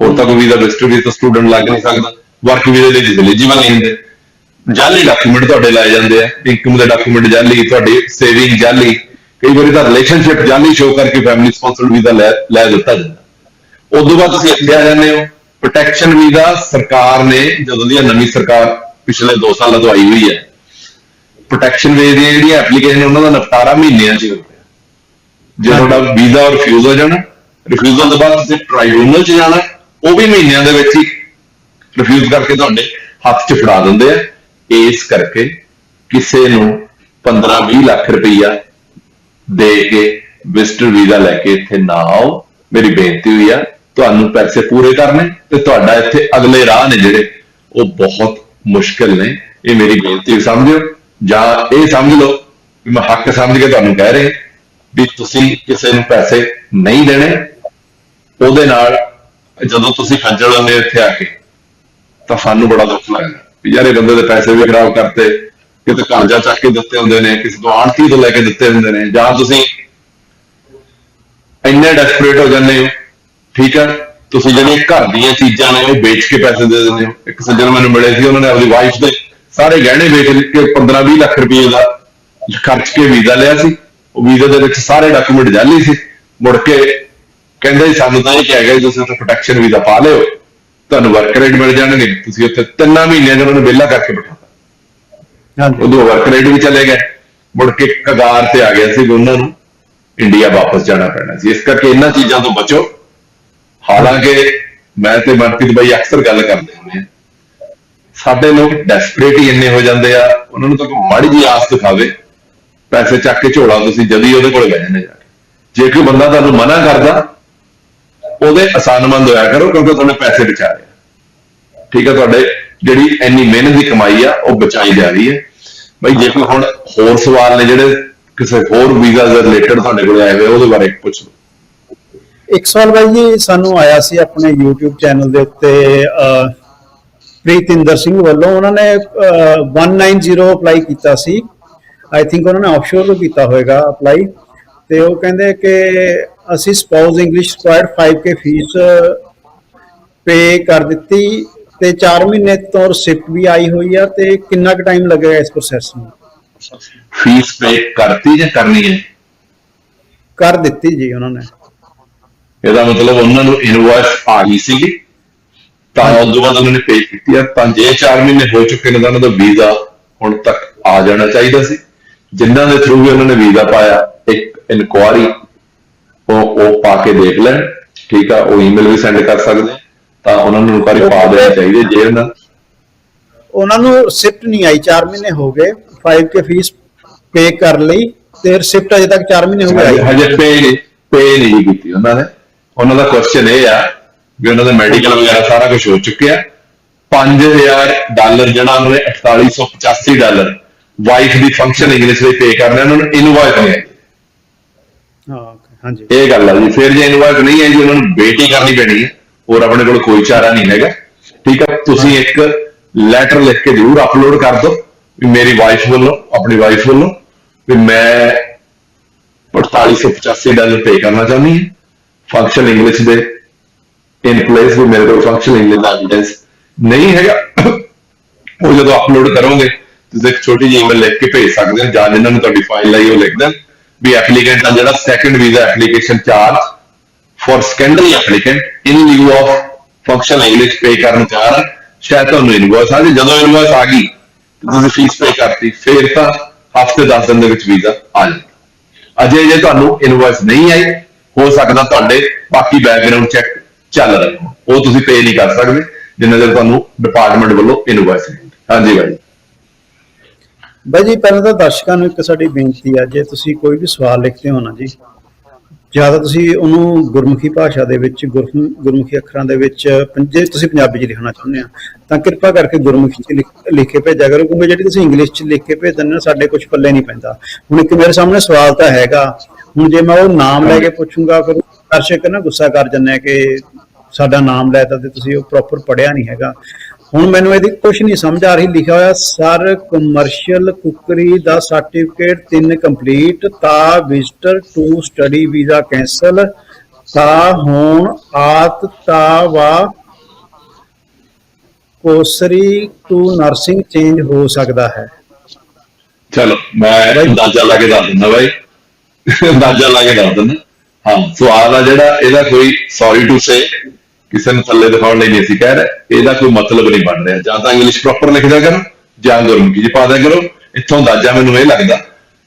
ਹੋਰ ਤਾਂ ਕੋਈ ਵੀਜ਼ਾ ਵਿਜ਼ਟਰ ਵੀਜ਼ਾ ਸਟੂਡੈਂਟ ਲੱਗ ਨਹੀਂ ਸਕਦਾ। ਵਰਕ ਵੀਜ਼ੇ ਦੇ ਲਈ ਐਲੀਜੀਬਲ ਨਹੀਂ ਹੁੰਦੇ ਜਾਲੀ ਡਾਕੂਮੈਂਟ ਤੁਹਾਡੇ ਲਾਏ ਜਾਂਦੇ ਆ ਇਨਕਮ ਦੇ ਡਾਕੂਮੈਂਟ ਜਾਲੀ, ਤੁਹਾਡੀ ਸੇਵਿੰਗ ਜਾਲੀ, ਕਈ ਵਾਰੀ ਤਾਂ ਰਿਲੇਸ਼ਨਸ਼ਿਪ ਜਾਲੀ ਸ਼ੋ ਕਰਕੇ ਫੈਮਿਲੀ ਸਪਾਂਸਰਡ ਵੀਜ਼ਾ ਲੈ ਲੈ ਦਿੱਤਾ ਜਾਂਦਾ। ਉਦੋਂ ਬਾਅਦ ਤੁਸੀਂ ਅੱਗੇ ਆ ਜਾਂਦੇ ਹੋ। ਪ੍ਰੋਟੈਕਸ਼ਨ ਵੀਜ਼ਾ ਸਰਕਾਰ ਨੇ ਜਦੋਂ ਦੀ ਨਵੀਂ ਸਰਕਾਰ ਪਿਛਲੇ 2 ਸਾਲਾਂ ਤੋਂ ਆਈ ਹੋਈ ਹੈ ਪ੍ਰੋਟੈਕਸ਼ਨ ਵੀਜ਼ੇ ਦੀਆਂ ਜਿਹੜੀਆਂ ਐਪਲੀਕੇਸ਼ਨ ਉਹਨਾਂ ਦਾ ਨਿਪਟਾਰਾ ਮਹੀਨਿਆਂ 'ਚ ਹੀ ਹੁੰਦਾ ਜੇ ਤੁਹਾਡਾ ਵੀਜ਼ਾ ਰਿਫਿਊਜ਼ ਹੋ ਜਾਣਾ ਰਿਫਿਊਜ਼ਲ ਤੋਂ ਬਾਅਦ ਤੁਸੀਂ ਟ੍ਰਾਈਬਿਊਨਲ 'ਚ ਜਾਣਾ, ਉਹ ਵੀ ਮਹੀਨਿਆਂ ਦੇ ਵਿੱਚ ਹੀ ਰਿਫਿਊਜ਼ ਕਰਕੇ ਤੁਹਾਡੇ ਹੱਥ 'ਚ ਫੜਾ ਦਿੰਦੇ ਆ। ਇਸ ਕਰਕੇ ਕਿਸੇ ਨੂੰ 15-20 ਲੱਖ ਰੁਪਈਆ ਦੇ ਕੇ ਵਿਜ਼ਟਰ ਵੀਜ਼ਾ ਲੈ ਕੇ ਇੱਥੇ ਨਾ ਆਓ। ਮੇਰੀ ਬੇਨਤੀ ਹੋਈ ਆ, ਤੁਹਾਨੂੰ ਪੈਸੇ ਪੂਰੇ ਕਰਨੇ ਤੇ ਤੁਹਾਡਾ ਇੱਥੇ ਅਗਲੇ ਰਾਹ ਨੇ ਜਿਹੜੇ ਉਹ ਬਹੁਤ ਮੁਸ਼ਕਲ ਨੇ। ਇਹ ਮੇਰੀ ਬੇਨਤੀ ਸਮਝਿਓ? ਜਾਂ ਇਹ ਸਮਝ ਲਓ ਵੀ ਮੈਂ ਹੱਕ ਸਮਝ ਕੇ ਤੁਹਾਨੂੰ ਕਹਿ ਰਿਹਾ ਵੀ ਤੁਸੀਂ ਕਿਸੇ ਨੂੰ ਪੈਸੇ ਨਹੀਂ ਦੇਣੇ। ਉਹਦੇ ਨਾਲ ਜਦੋਂ ਤੁਸੀਂ ਖੱਜਲ ਹੁੰਦੇ ਇੱਥੇ ਆ ਕੇ, ਤਾਂ ਸਾਨੂੰ ਬੜਾ ਦੁੱਖ ਲੱਗਦਾ। ਯਾਰ ਇਹ ਬੰਦੇ ਦੇ ਪੈਸੇ ਵੀ ਖਰਾਬ ਕਰਤੇ, ਕਿਤੇ ਕਰਜ਼ਾ ਚੱਕ ਕੇ ਦਿੱਤੇ ਹੁੰਦੇ ਨੇ, ਕਿਸੇ ਤੋਂ ਆੜਤੀ ਤੋਂ ਲੈ ਕੇ ਦਿੱਤੇ ਹੁੰਦੇ ਨੇ, ਜਾਂ ਤੁਸੀਂ ਇੰਨੇ ਡੈਸਪਰੇਟ ਹੋ ਜਾਂਦੇ ਹੋ, ਠੀਕ ਹੈ? ਤੁਸੀਂ ਜਿਹੜੀਆਂ ਘਰ ਦੀਆਂ ਚੀਜ਼ਾਂ ਨੇ, ਉਹ ਵੇਚ ਕੇ ਪੈਸੇ ਦੇ ਦਿੰਦੇ ਹੋ। ਇੱਕ ਸੱਜਣ ਮੈਨੂੰ ਮਿਲੇ ਸੀ, ਉਹਨਾਂ ਨੇ ਆਪਣੀ ਵਾਈਫ ਦੇ ਸਾਰੇ ਗਹਿਣੇ ਵੇਚ ਕੇ 15-20 ਲੱਖ ਰੁਪਏ ਦਾ ਖਰਚ ਕੇ ਵੀਜ਼ਾ ਲਿਆ ਸੀ। ਉਹ ਵੀਜ਼ਾ ਦੇ ਵਿੱਚ ਸਾਰੇ ਡਾਕੂਮੈਂਟ ਜਾਲੀ ਸੀ। ਮੁੜ ਕੇ ਕਹਿੰਦੇ, ਸਾਨੂੰ ਤਾਂ ਇਹ ਕਿਹਾ ਗਿਆ ਜੀ ਤੁਸੀਂ ਉੱਥੇ ਪ੍ਰੋਟੈਕਸ਼ਨ ਵੀਜ਼ਾ ਪਾ ਲਿਓ। ਤੁਹਾਨੂੰ ਵਰਕ ਰੇਟ ਮਿਲ ਜਾਣਗੇ। ਤੁਸੀਂ ਉੱਥੇ ਤਿੰਨਾਂ ਮਹੀਨਿਆਂ 'ਚ ਉਹਨਾਂ ਨੂੰ ਵਿਹਲਾ ਕਰਕੇ ਬਿਠਾਤਾ ਹਾਂਜੀ। ਉਦੋਂ ਵਰਕ ਰੇਟ ਵੀ ਚਲੇ ਗਏ। ਮੁੜ ਕੇ ਕਗਾਰ ਤੇ ਆ ਗਿਆ ਸੀ ਉਹਨਾਂ ਨੂੰ ਇੰਡੀਆ ਵਾਪਸ ਜਾਣਾ ਪੈਣਾ ਸੀ। ਇਸ ਕਰਕੇ ਇਹਨਾਂ ਚੀਜ਼ਾਂ ਤੋਂ ਬਚੋ। ਹਾਲਾਂਕਿ ਮੈਂ ਤੇ ਮਨਪ੍ਰੀਤ ਬਾਈ ਅਕਸਰ ਗੱਲ ਕਰਦੇ ਹੁੰਦੇ ਆ ਸਾਡੇ ਲੋਕ ਡੈਸਪਰੇਟ ਹੀ ਇੰਨੇ ਹੋ ਜਾਂਦੇ ਆ। ਉਹਨਾਂ ਨੂੰ ਤਾਂ ਕੋਈ ਮਾੜੀ ਜੀ ਆਸ ਦਿਖਾਵੇ। ਪੈਸੇ ਚੱਕ ਕੇ ਝੋਲਾ ਤੁਸੀਂ ਜਦੀ ਉਹਦੇ ਕੋਲ ਬਹਿ ਜਾਂਦੇ ਜਾ ਜੇ ਕੋਈ ਬੰਦਾ ਤੁਹਾਨੂੰ ਮਨਾ ਕਰਦਾ ਉਹਦੇ ਆਸਾਨਮੰਦ ਹੋਇਆ ਕਰੋ ਕਿਉਂਕਿ ਤੁਹਾਡੇ ਪੈਸੇ ਬਚਾ ਰਿਹਾ। ਠੀਕ ਹੈ ਤੁਹਾਡੇ ਜਿਹੜੀ ਇੰਨੀ ਮਿਹਨਤ ਦੀ ਕਮਾਈ ਆ ਉਹ ਬਚਾਈ ਜਾ ਰਹੀ ਹੈ। ਬਈ ਜੇ ਕੋਈ ਹੁਣ ਹੋਰ ਸਵਾਲ ਨੇ ਜਿਹੜੇ ਕਿਸੇ ਹੋਰ ਵੀਜ਼ਾ ਦੇ ਰਿਲੇਟਡ ਤੁਹਾਡੇ ਕੋਲ ਆਏ ਹੋਏ ਉਹਦੇ ਬਾਰੇ ਪੁੱਛ ਲਓ। ਇੱਕ ਸਵਾਲ ਬਾਈ ਜੀ ਸਾਨੂੰ ਆਇਆ ਸੀ ਆਪਣੇ YouTube ਚੈਨਲ ਦੇ ਉੱਤੇ ਪ੍ਰੀਤਿੰਦਰ ਸਿੰਘ ਵੱਲੋਂ। ਉਹਨਾਂ ਨੇ ਅਹ, 190 ਅਪਲਾਈ ਕੀਤਾ ਸੀ। ਆਈ ਥਿੰਕ ਉਹਨਾਂ ਨੇ ਆਫਸ਼ੋਰ ਤੋਂ ਕੀਤਾ ਹੋਏਗਾ ਅਪਲਾਈ ਤੇ ਉਹ ਕਹਿੰਦੇ ਕਿ ਅਸੀਂ spouse English required 5k fees pay ਕਰ ਦਿੱਤੀ ਤੇ 4 ਮਹੀਨੇ ਤੋਂ ਰਿਸਿਪਟ ਵੀ ਆਈ ਹੋਈ ਆ ਤੇ ਕਿੰਨਾ ਕੁ ਟਾਈਮ ਲੱਗੇਗਾ ਇਸ ਪ੍ਰੋਸੈਸ ਨੂੰ? ਫੀਸ ਪੇ ਕਰਤੀ ਜਾਂ ਕਰਨੀ ਹੈ? ਕਰ ਦਿੱਤੀ ਜੀ ਉਹਨਾਂ ਨੇ। ਇਹਦਾ ਮਤਲਬ ਉਹਨਾਂ ਨੂੰ ਇਨਵੌਇਸ ਆ ਗਈ ਸੀਗੀ। ਤਾਂ ਉਸ ਤੋਂ ਬਾਅਦ ਉਹਨਾਂ ਨੇ ਪੇ ਕੀਤੀ ਆ। ਤਾਂ ਜੇ 4 ਮਹੀਨੇ ਹੋ ਚੁੱਕੇ ਨੇ ਤਾਂ ਉਹਨਾਂ ਦਾ ਵੀਜ਼ਾ ਹੁਣ ਤੱਕ ਆ ਜਾਣਾ ਚਾਹੀਦਾ ਸੀ। ਜਿਨ੍ਹਾਂ ਦੇ ਥਰੂ ਵੀ ਉਹਨਾਂ ਨੇ ਵੀਜ਼ਾ ਪਾਇਆ ਇੱਕ ਇਨਕੁਆਰੀ ਉਹ ਉਹ ਪਾ ਕੇ ਦੇਖ ਲੈਣ ਠੀਕ ਆ ਉਹ ਈਮੇਲ ਵੀ ਸੈਂਡ ਕਰ ਸਕਦੇ ਤਾਂ ਉਹਨਾਂ ਨੂੰ ਇਨਕੁਆਰੀ ਪਾ ਦੇਣੀ ਚਾਹੀਦੀ। ਜੇ ਉਹਨਾਂ ਉਹਨਾਂ ਨੂੰ ਰਿਸਿਪਟ ਨਹੀਂ ਆਈ 4 ਮਹੀਨੇ ਹੋ ਗਏ 5k ਫੀਸ ਪੇ ਕਰ ਲਈ ਤੇ ਰਿਸਿਪਟ ਅਜੇ ਤੱਕ 4 ਮਹੀਨੇ ਹੋ ਗਏ। ਹਜੇ ਪੇ ਪੇ ਨਹੀਂ ਕੀਤੀ ਉਹਨਾਂ ਨੇ। ਉਹਨਾਂ ਦਾ ਕੁਐਸਚਨ ਇਹ ਆ ਵੀ ਉਹਨਾਂ ਦਾ ਮੈਡੀਕਲ ਵਗੈਰਾ ਸਾਰਾ ਕੁਝ ਹੋ ਚੁੱਕਿਆ। 5000 ਡਾਲਰ ਜਿਹੜਾ ਉਹਨਾਂ ਨੇ 4885 ਡਾਲਰ ਵਾਈਫ ਦੀ ਫੰਕਸ਼ਨ ਇੰਗਲਿਸ਼ ਲਈ ਪੇ ਕਰਨਾ ਉਹਨਾਂ ਨੂੰ ਇਨਵੌਇਸ ਨਹੀਂ ਆਈ ਹਾਂਜੀ। ਇਹ ਗੱਲ ਆ ਜੀ, ਫਿਰ ਜੇ ਇਨਵੌਇਸ ਨਹੀਂ ਹੈ ਜੀ, ਉਹਨਾਂ ਨੂੰ ਬੇਟੀ ਕਰਨੀ ਪੈਣੀ ਹੈ, ਹੋਰ ਆਪਣੇ ਕੋਲ ਕੋਈ ਚਾਰਾ ਨਹੀਂ ਹੈਗਾ। ਠੀਕ ਆ, ਤੁਸੀਂ ਇੱਕ ਲੈਟਰ ਲਿਖ ਕੇ ਜ਼ਰੂਰ ਅਪਲੋਡ ਕਰ ਦਿਓ, ਵੀ ਮੇਰੀ ਵਾਈਫ ਵੱਲੋਂ, ਆਪਣੀ ਵਾਈਫ ਵੱਲੋਂ, ਵੀ ਮੈਂ 4885 ਡਾਲਰ ਪੇ ਕਰਨਾ ਚਾਹੁੰਦੀ ਹਾਂ। ਫੰਕਸ਼ਨ ਇੰਗਲਿਸ਼ ਦੇ ਇਨ ਪਲੇਸ ਵੀ ਮੇਰੇ ਕੋਲ ਫੰਕਸ਼ਨ ਇੰਗਲਿਸ਼ ਦਾ ਐਵੀਡੈਂਸ ਨਹੀਂ ਹੈਗਾ। ਉਹ ਜਦੋਂ ਅਪਲੋਡ ਕਰੋਗੇ, ਤੁਸੀਂ ਇੱਕ ਛੋਟੀ ਜਿਹੀ ਈਮੇਲ ਲਿਖ ਕੇ ਭੇਜ ਸਕਦੇ ਹੋ, ਜਾਂ ਜਿਨ੍ਹਾਂ ਨੂੰ ਤੁਹਾਡੀ ਫਾਈਲ ਲਈ ਉਹ ਲਿਖ ਦੇਣ। ਵੀ ਐਪਲੀਕੈਂਟ ਦਾ ਜਿਹੜਾ second visa application charge for secondary applicant in lieu of function English pay ਕਰਨ ਚਾਰ ਸ਼ਾਇਦ ਤੁਹਾਨੂੰ ਇਨਵੌਇਸ ਆ ਜੇ, ਜਦੋਂ ਇਨਵੌਇਸ ਆ ਗਈ, ਤੁਸੀਂ ਫੀਸ ਪੇ ਕਰਤੀ, ਫਿਰ ਤਾਂ ਹਫ਼ਤੇ 10 ਦਿਨ ਦੇ ਵਿੱਚ ਵੀਜ਼ਾ ਆ ਜਾਂਦਾ ਅਜੇ ਜੇ ਤੁਹਾਨੂੰ ਇਨਵੋਇਸ ਨਹੀਂ ਆਈ, ਹੋ ਸਕਦਾ ਤੁਹਾਡੇ ਬਾਕੀ ਬੈਕਗ੍ਰਾਉਂਡ ਚੈੱਕ ਚੱਲ ਰਹੇ ਹੋ ਉਹ ਤੁਸੀਂ ਪੇ ਨਹੀਂ ਕਰ ਸਕਦੇ, ਜਿੰਨਾ ਚਿਰ ਤੁਹਾਨੂੰ ਡਿਪਾਰਟਮੈਂਟ ਵੱਲੋਂ ਇਨਵੋਇਸ ਨਹੀਂ ਹੁੰਦੀ। ਹਾਂਜੀ ਭਾਈ। ਬਾਈ ਜੀ, ਪਹਿਲਾਂ ਤਾਂ ਦਰਸ਼ਕਾਂ ਨੂੰ ਇੱਕ ਸਾਡੀ ਬੇਨਤੀ ਆ, ਜੇ ਤੁਸੀਂ ਕੋਈ ਵੀ ਸਵਾਲ ਲਿਖਦੇ ਹੋ ਨਾ ਜੀ ਜ਼ਿਆਦਾ ਤੁਸੀਂ ਉਹਨੂੰ ਗੁਰਮੁਖੀ ਭਾਸ਼ਾ ਦੇ ਵਿੱਚ, ਗੁਰਮ- ਗੁਰਮੁਖੀ ਅੱਖਰਾਂ ਦੇ ਵਿੱਚ ਜੇ ਤੁਸੀਂ ਪੰਜਾਬੀ 'ਚ ਲਿਖਣਾ ਚਾਹੁੰਦੇ ਆ, ਤਾਂ ਕਿਰਪਾ ਕਰਕੇ ਗੁਰਮੁਖੀ 'ਚ ਲਿਖ- ਲਿਖ ਕੇ ਭੇਜਿਆ ਕਰੋ, ਕਿਉਂਕਿ ਜਿਹੜੀ ਤੁਸੀਂ ਇੰਗਲਿਸ਼ 'ਚ ਲਿਖ ਕੇ ਭੇਜ ਦਿੰਦੇ ਹੋ ਸਾਡੇ ਕੁਝ ਪੱਲੇ ਨਹੀਂ ਪੈਂਦਾ। ਹੁਣ ਇੱਕ ਮੇਰੇ ਸਾਹਮਣੇ ਸਵਾਲ ਤਾਂ ਹੈਗਾ, ਹੁਣ ਜੇ ਮੈਂ ਉਹ ਨਾਮ ਲੈ ਕੇ ਪੁੱਛੂੰਗਾ, ਫਿਰ ਦਰਸ਼ਕ ਨਾ ਗੁੱਸਾ ਕਰ ਜੰਨੇ ਕਿ ਸਾਡਾ ਨਾਮ ਲੈਤਾ ਤੇ ਤੁਸੀਂ ਉਹ ਪ੍ਰੋਪਰ ਪੜਿਆ ਨਹੀਂ ਹੈਗਾ। ਹੁਣ ਮੈਨੂੰ ਇਹਦੀ ਕੁਝ ਨਹੀਂ ਸਮਝ ਆ ਰਹੀ। ਲਿਖਿਆ ਹੋਇਆ ਸਰ ਕਮਰਸ਼ੀਅਲ ਕੁਕਰੀ ਦਾ ਸਰਟੀਫਿਕੇਟ 3 ਕੰਪਲੀਟ ਤਾਂ visitor to study visa cancel ਤਾਂ ਹੁਣ ਆਤ ਤਾਂ ਵਾ ਕੋਸਰੀ ਟੂ ਨਰਸਿੰਗ ਚੇਂਜ ਹੋ ਸਕਦਾ ਹੈ। ਚਲੋ ਮੈਂ ਅੰਦਾਜ਼ਾ ਲਾ ਕੇ ਦੱਸ ਦਿੰਦਾ ਬਾਈ। ਅੰਦਾਜ਼ਾ ਲਾ ਕੇ ਦੱਸ ਦਿੰਦਾ। ਹਾਂ ਸਵਾਲ ਆ ਜਿਹੜਾ ਇਹਦਾ ਕੋਈ ਸੌਰੀ ਟੂ ਸੇ ਕਿਸੇ ਨੂੰ ਥੱਲੇ ਦਿਖਾਉਣ ਲਈ ਨਹੀਂ ਅਸੀਂ ਕਹਿ ਰਹੇ ਇਹਦਾ ਕੋਈ ਮਤਲਬ ਨਹੀਂ ਬਣ ਰਿਹਾ ਜਾਂ ਤਾਂ ਇੰਗਲਿਸ਼ ਪ੍ਰੋਪਰ ਲਿਖ ਦਿਆ ਕਰੋ, ਜਾਂ ਗੁਰਮੁਖੀ ਚ ਪਾ ਦਿਆ ਕਰੋ। ਇੱਥੋਂ ਅੰਦਾਜ਼ਾ ਮੈਨੂੰ ਇਹ ਲੱਗਦਾ,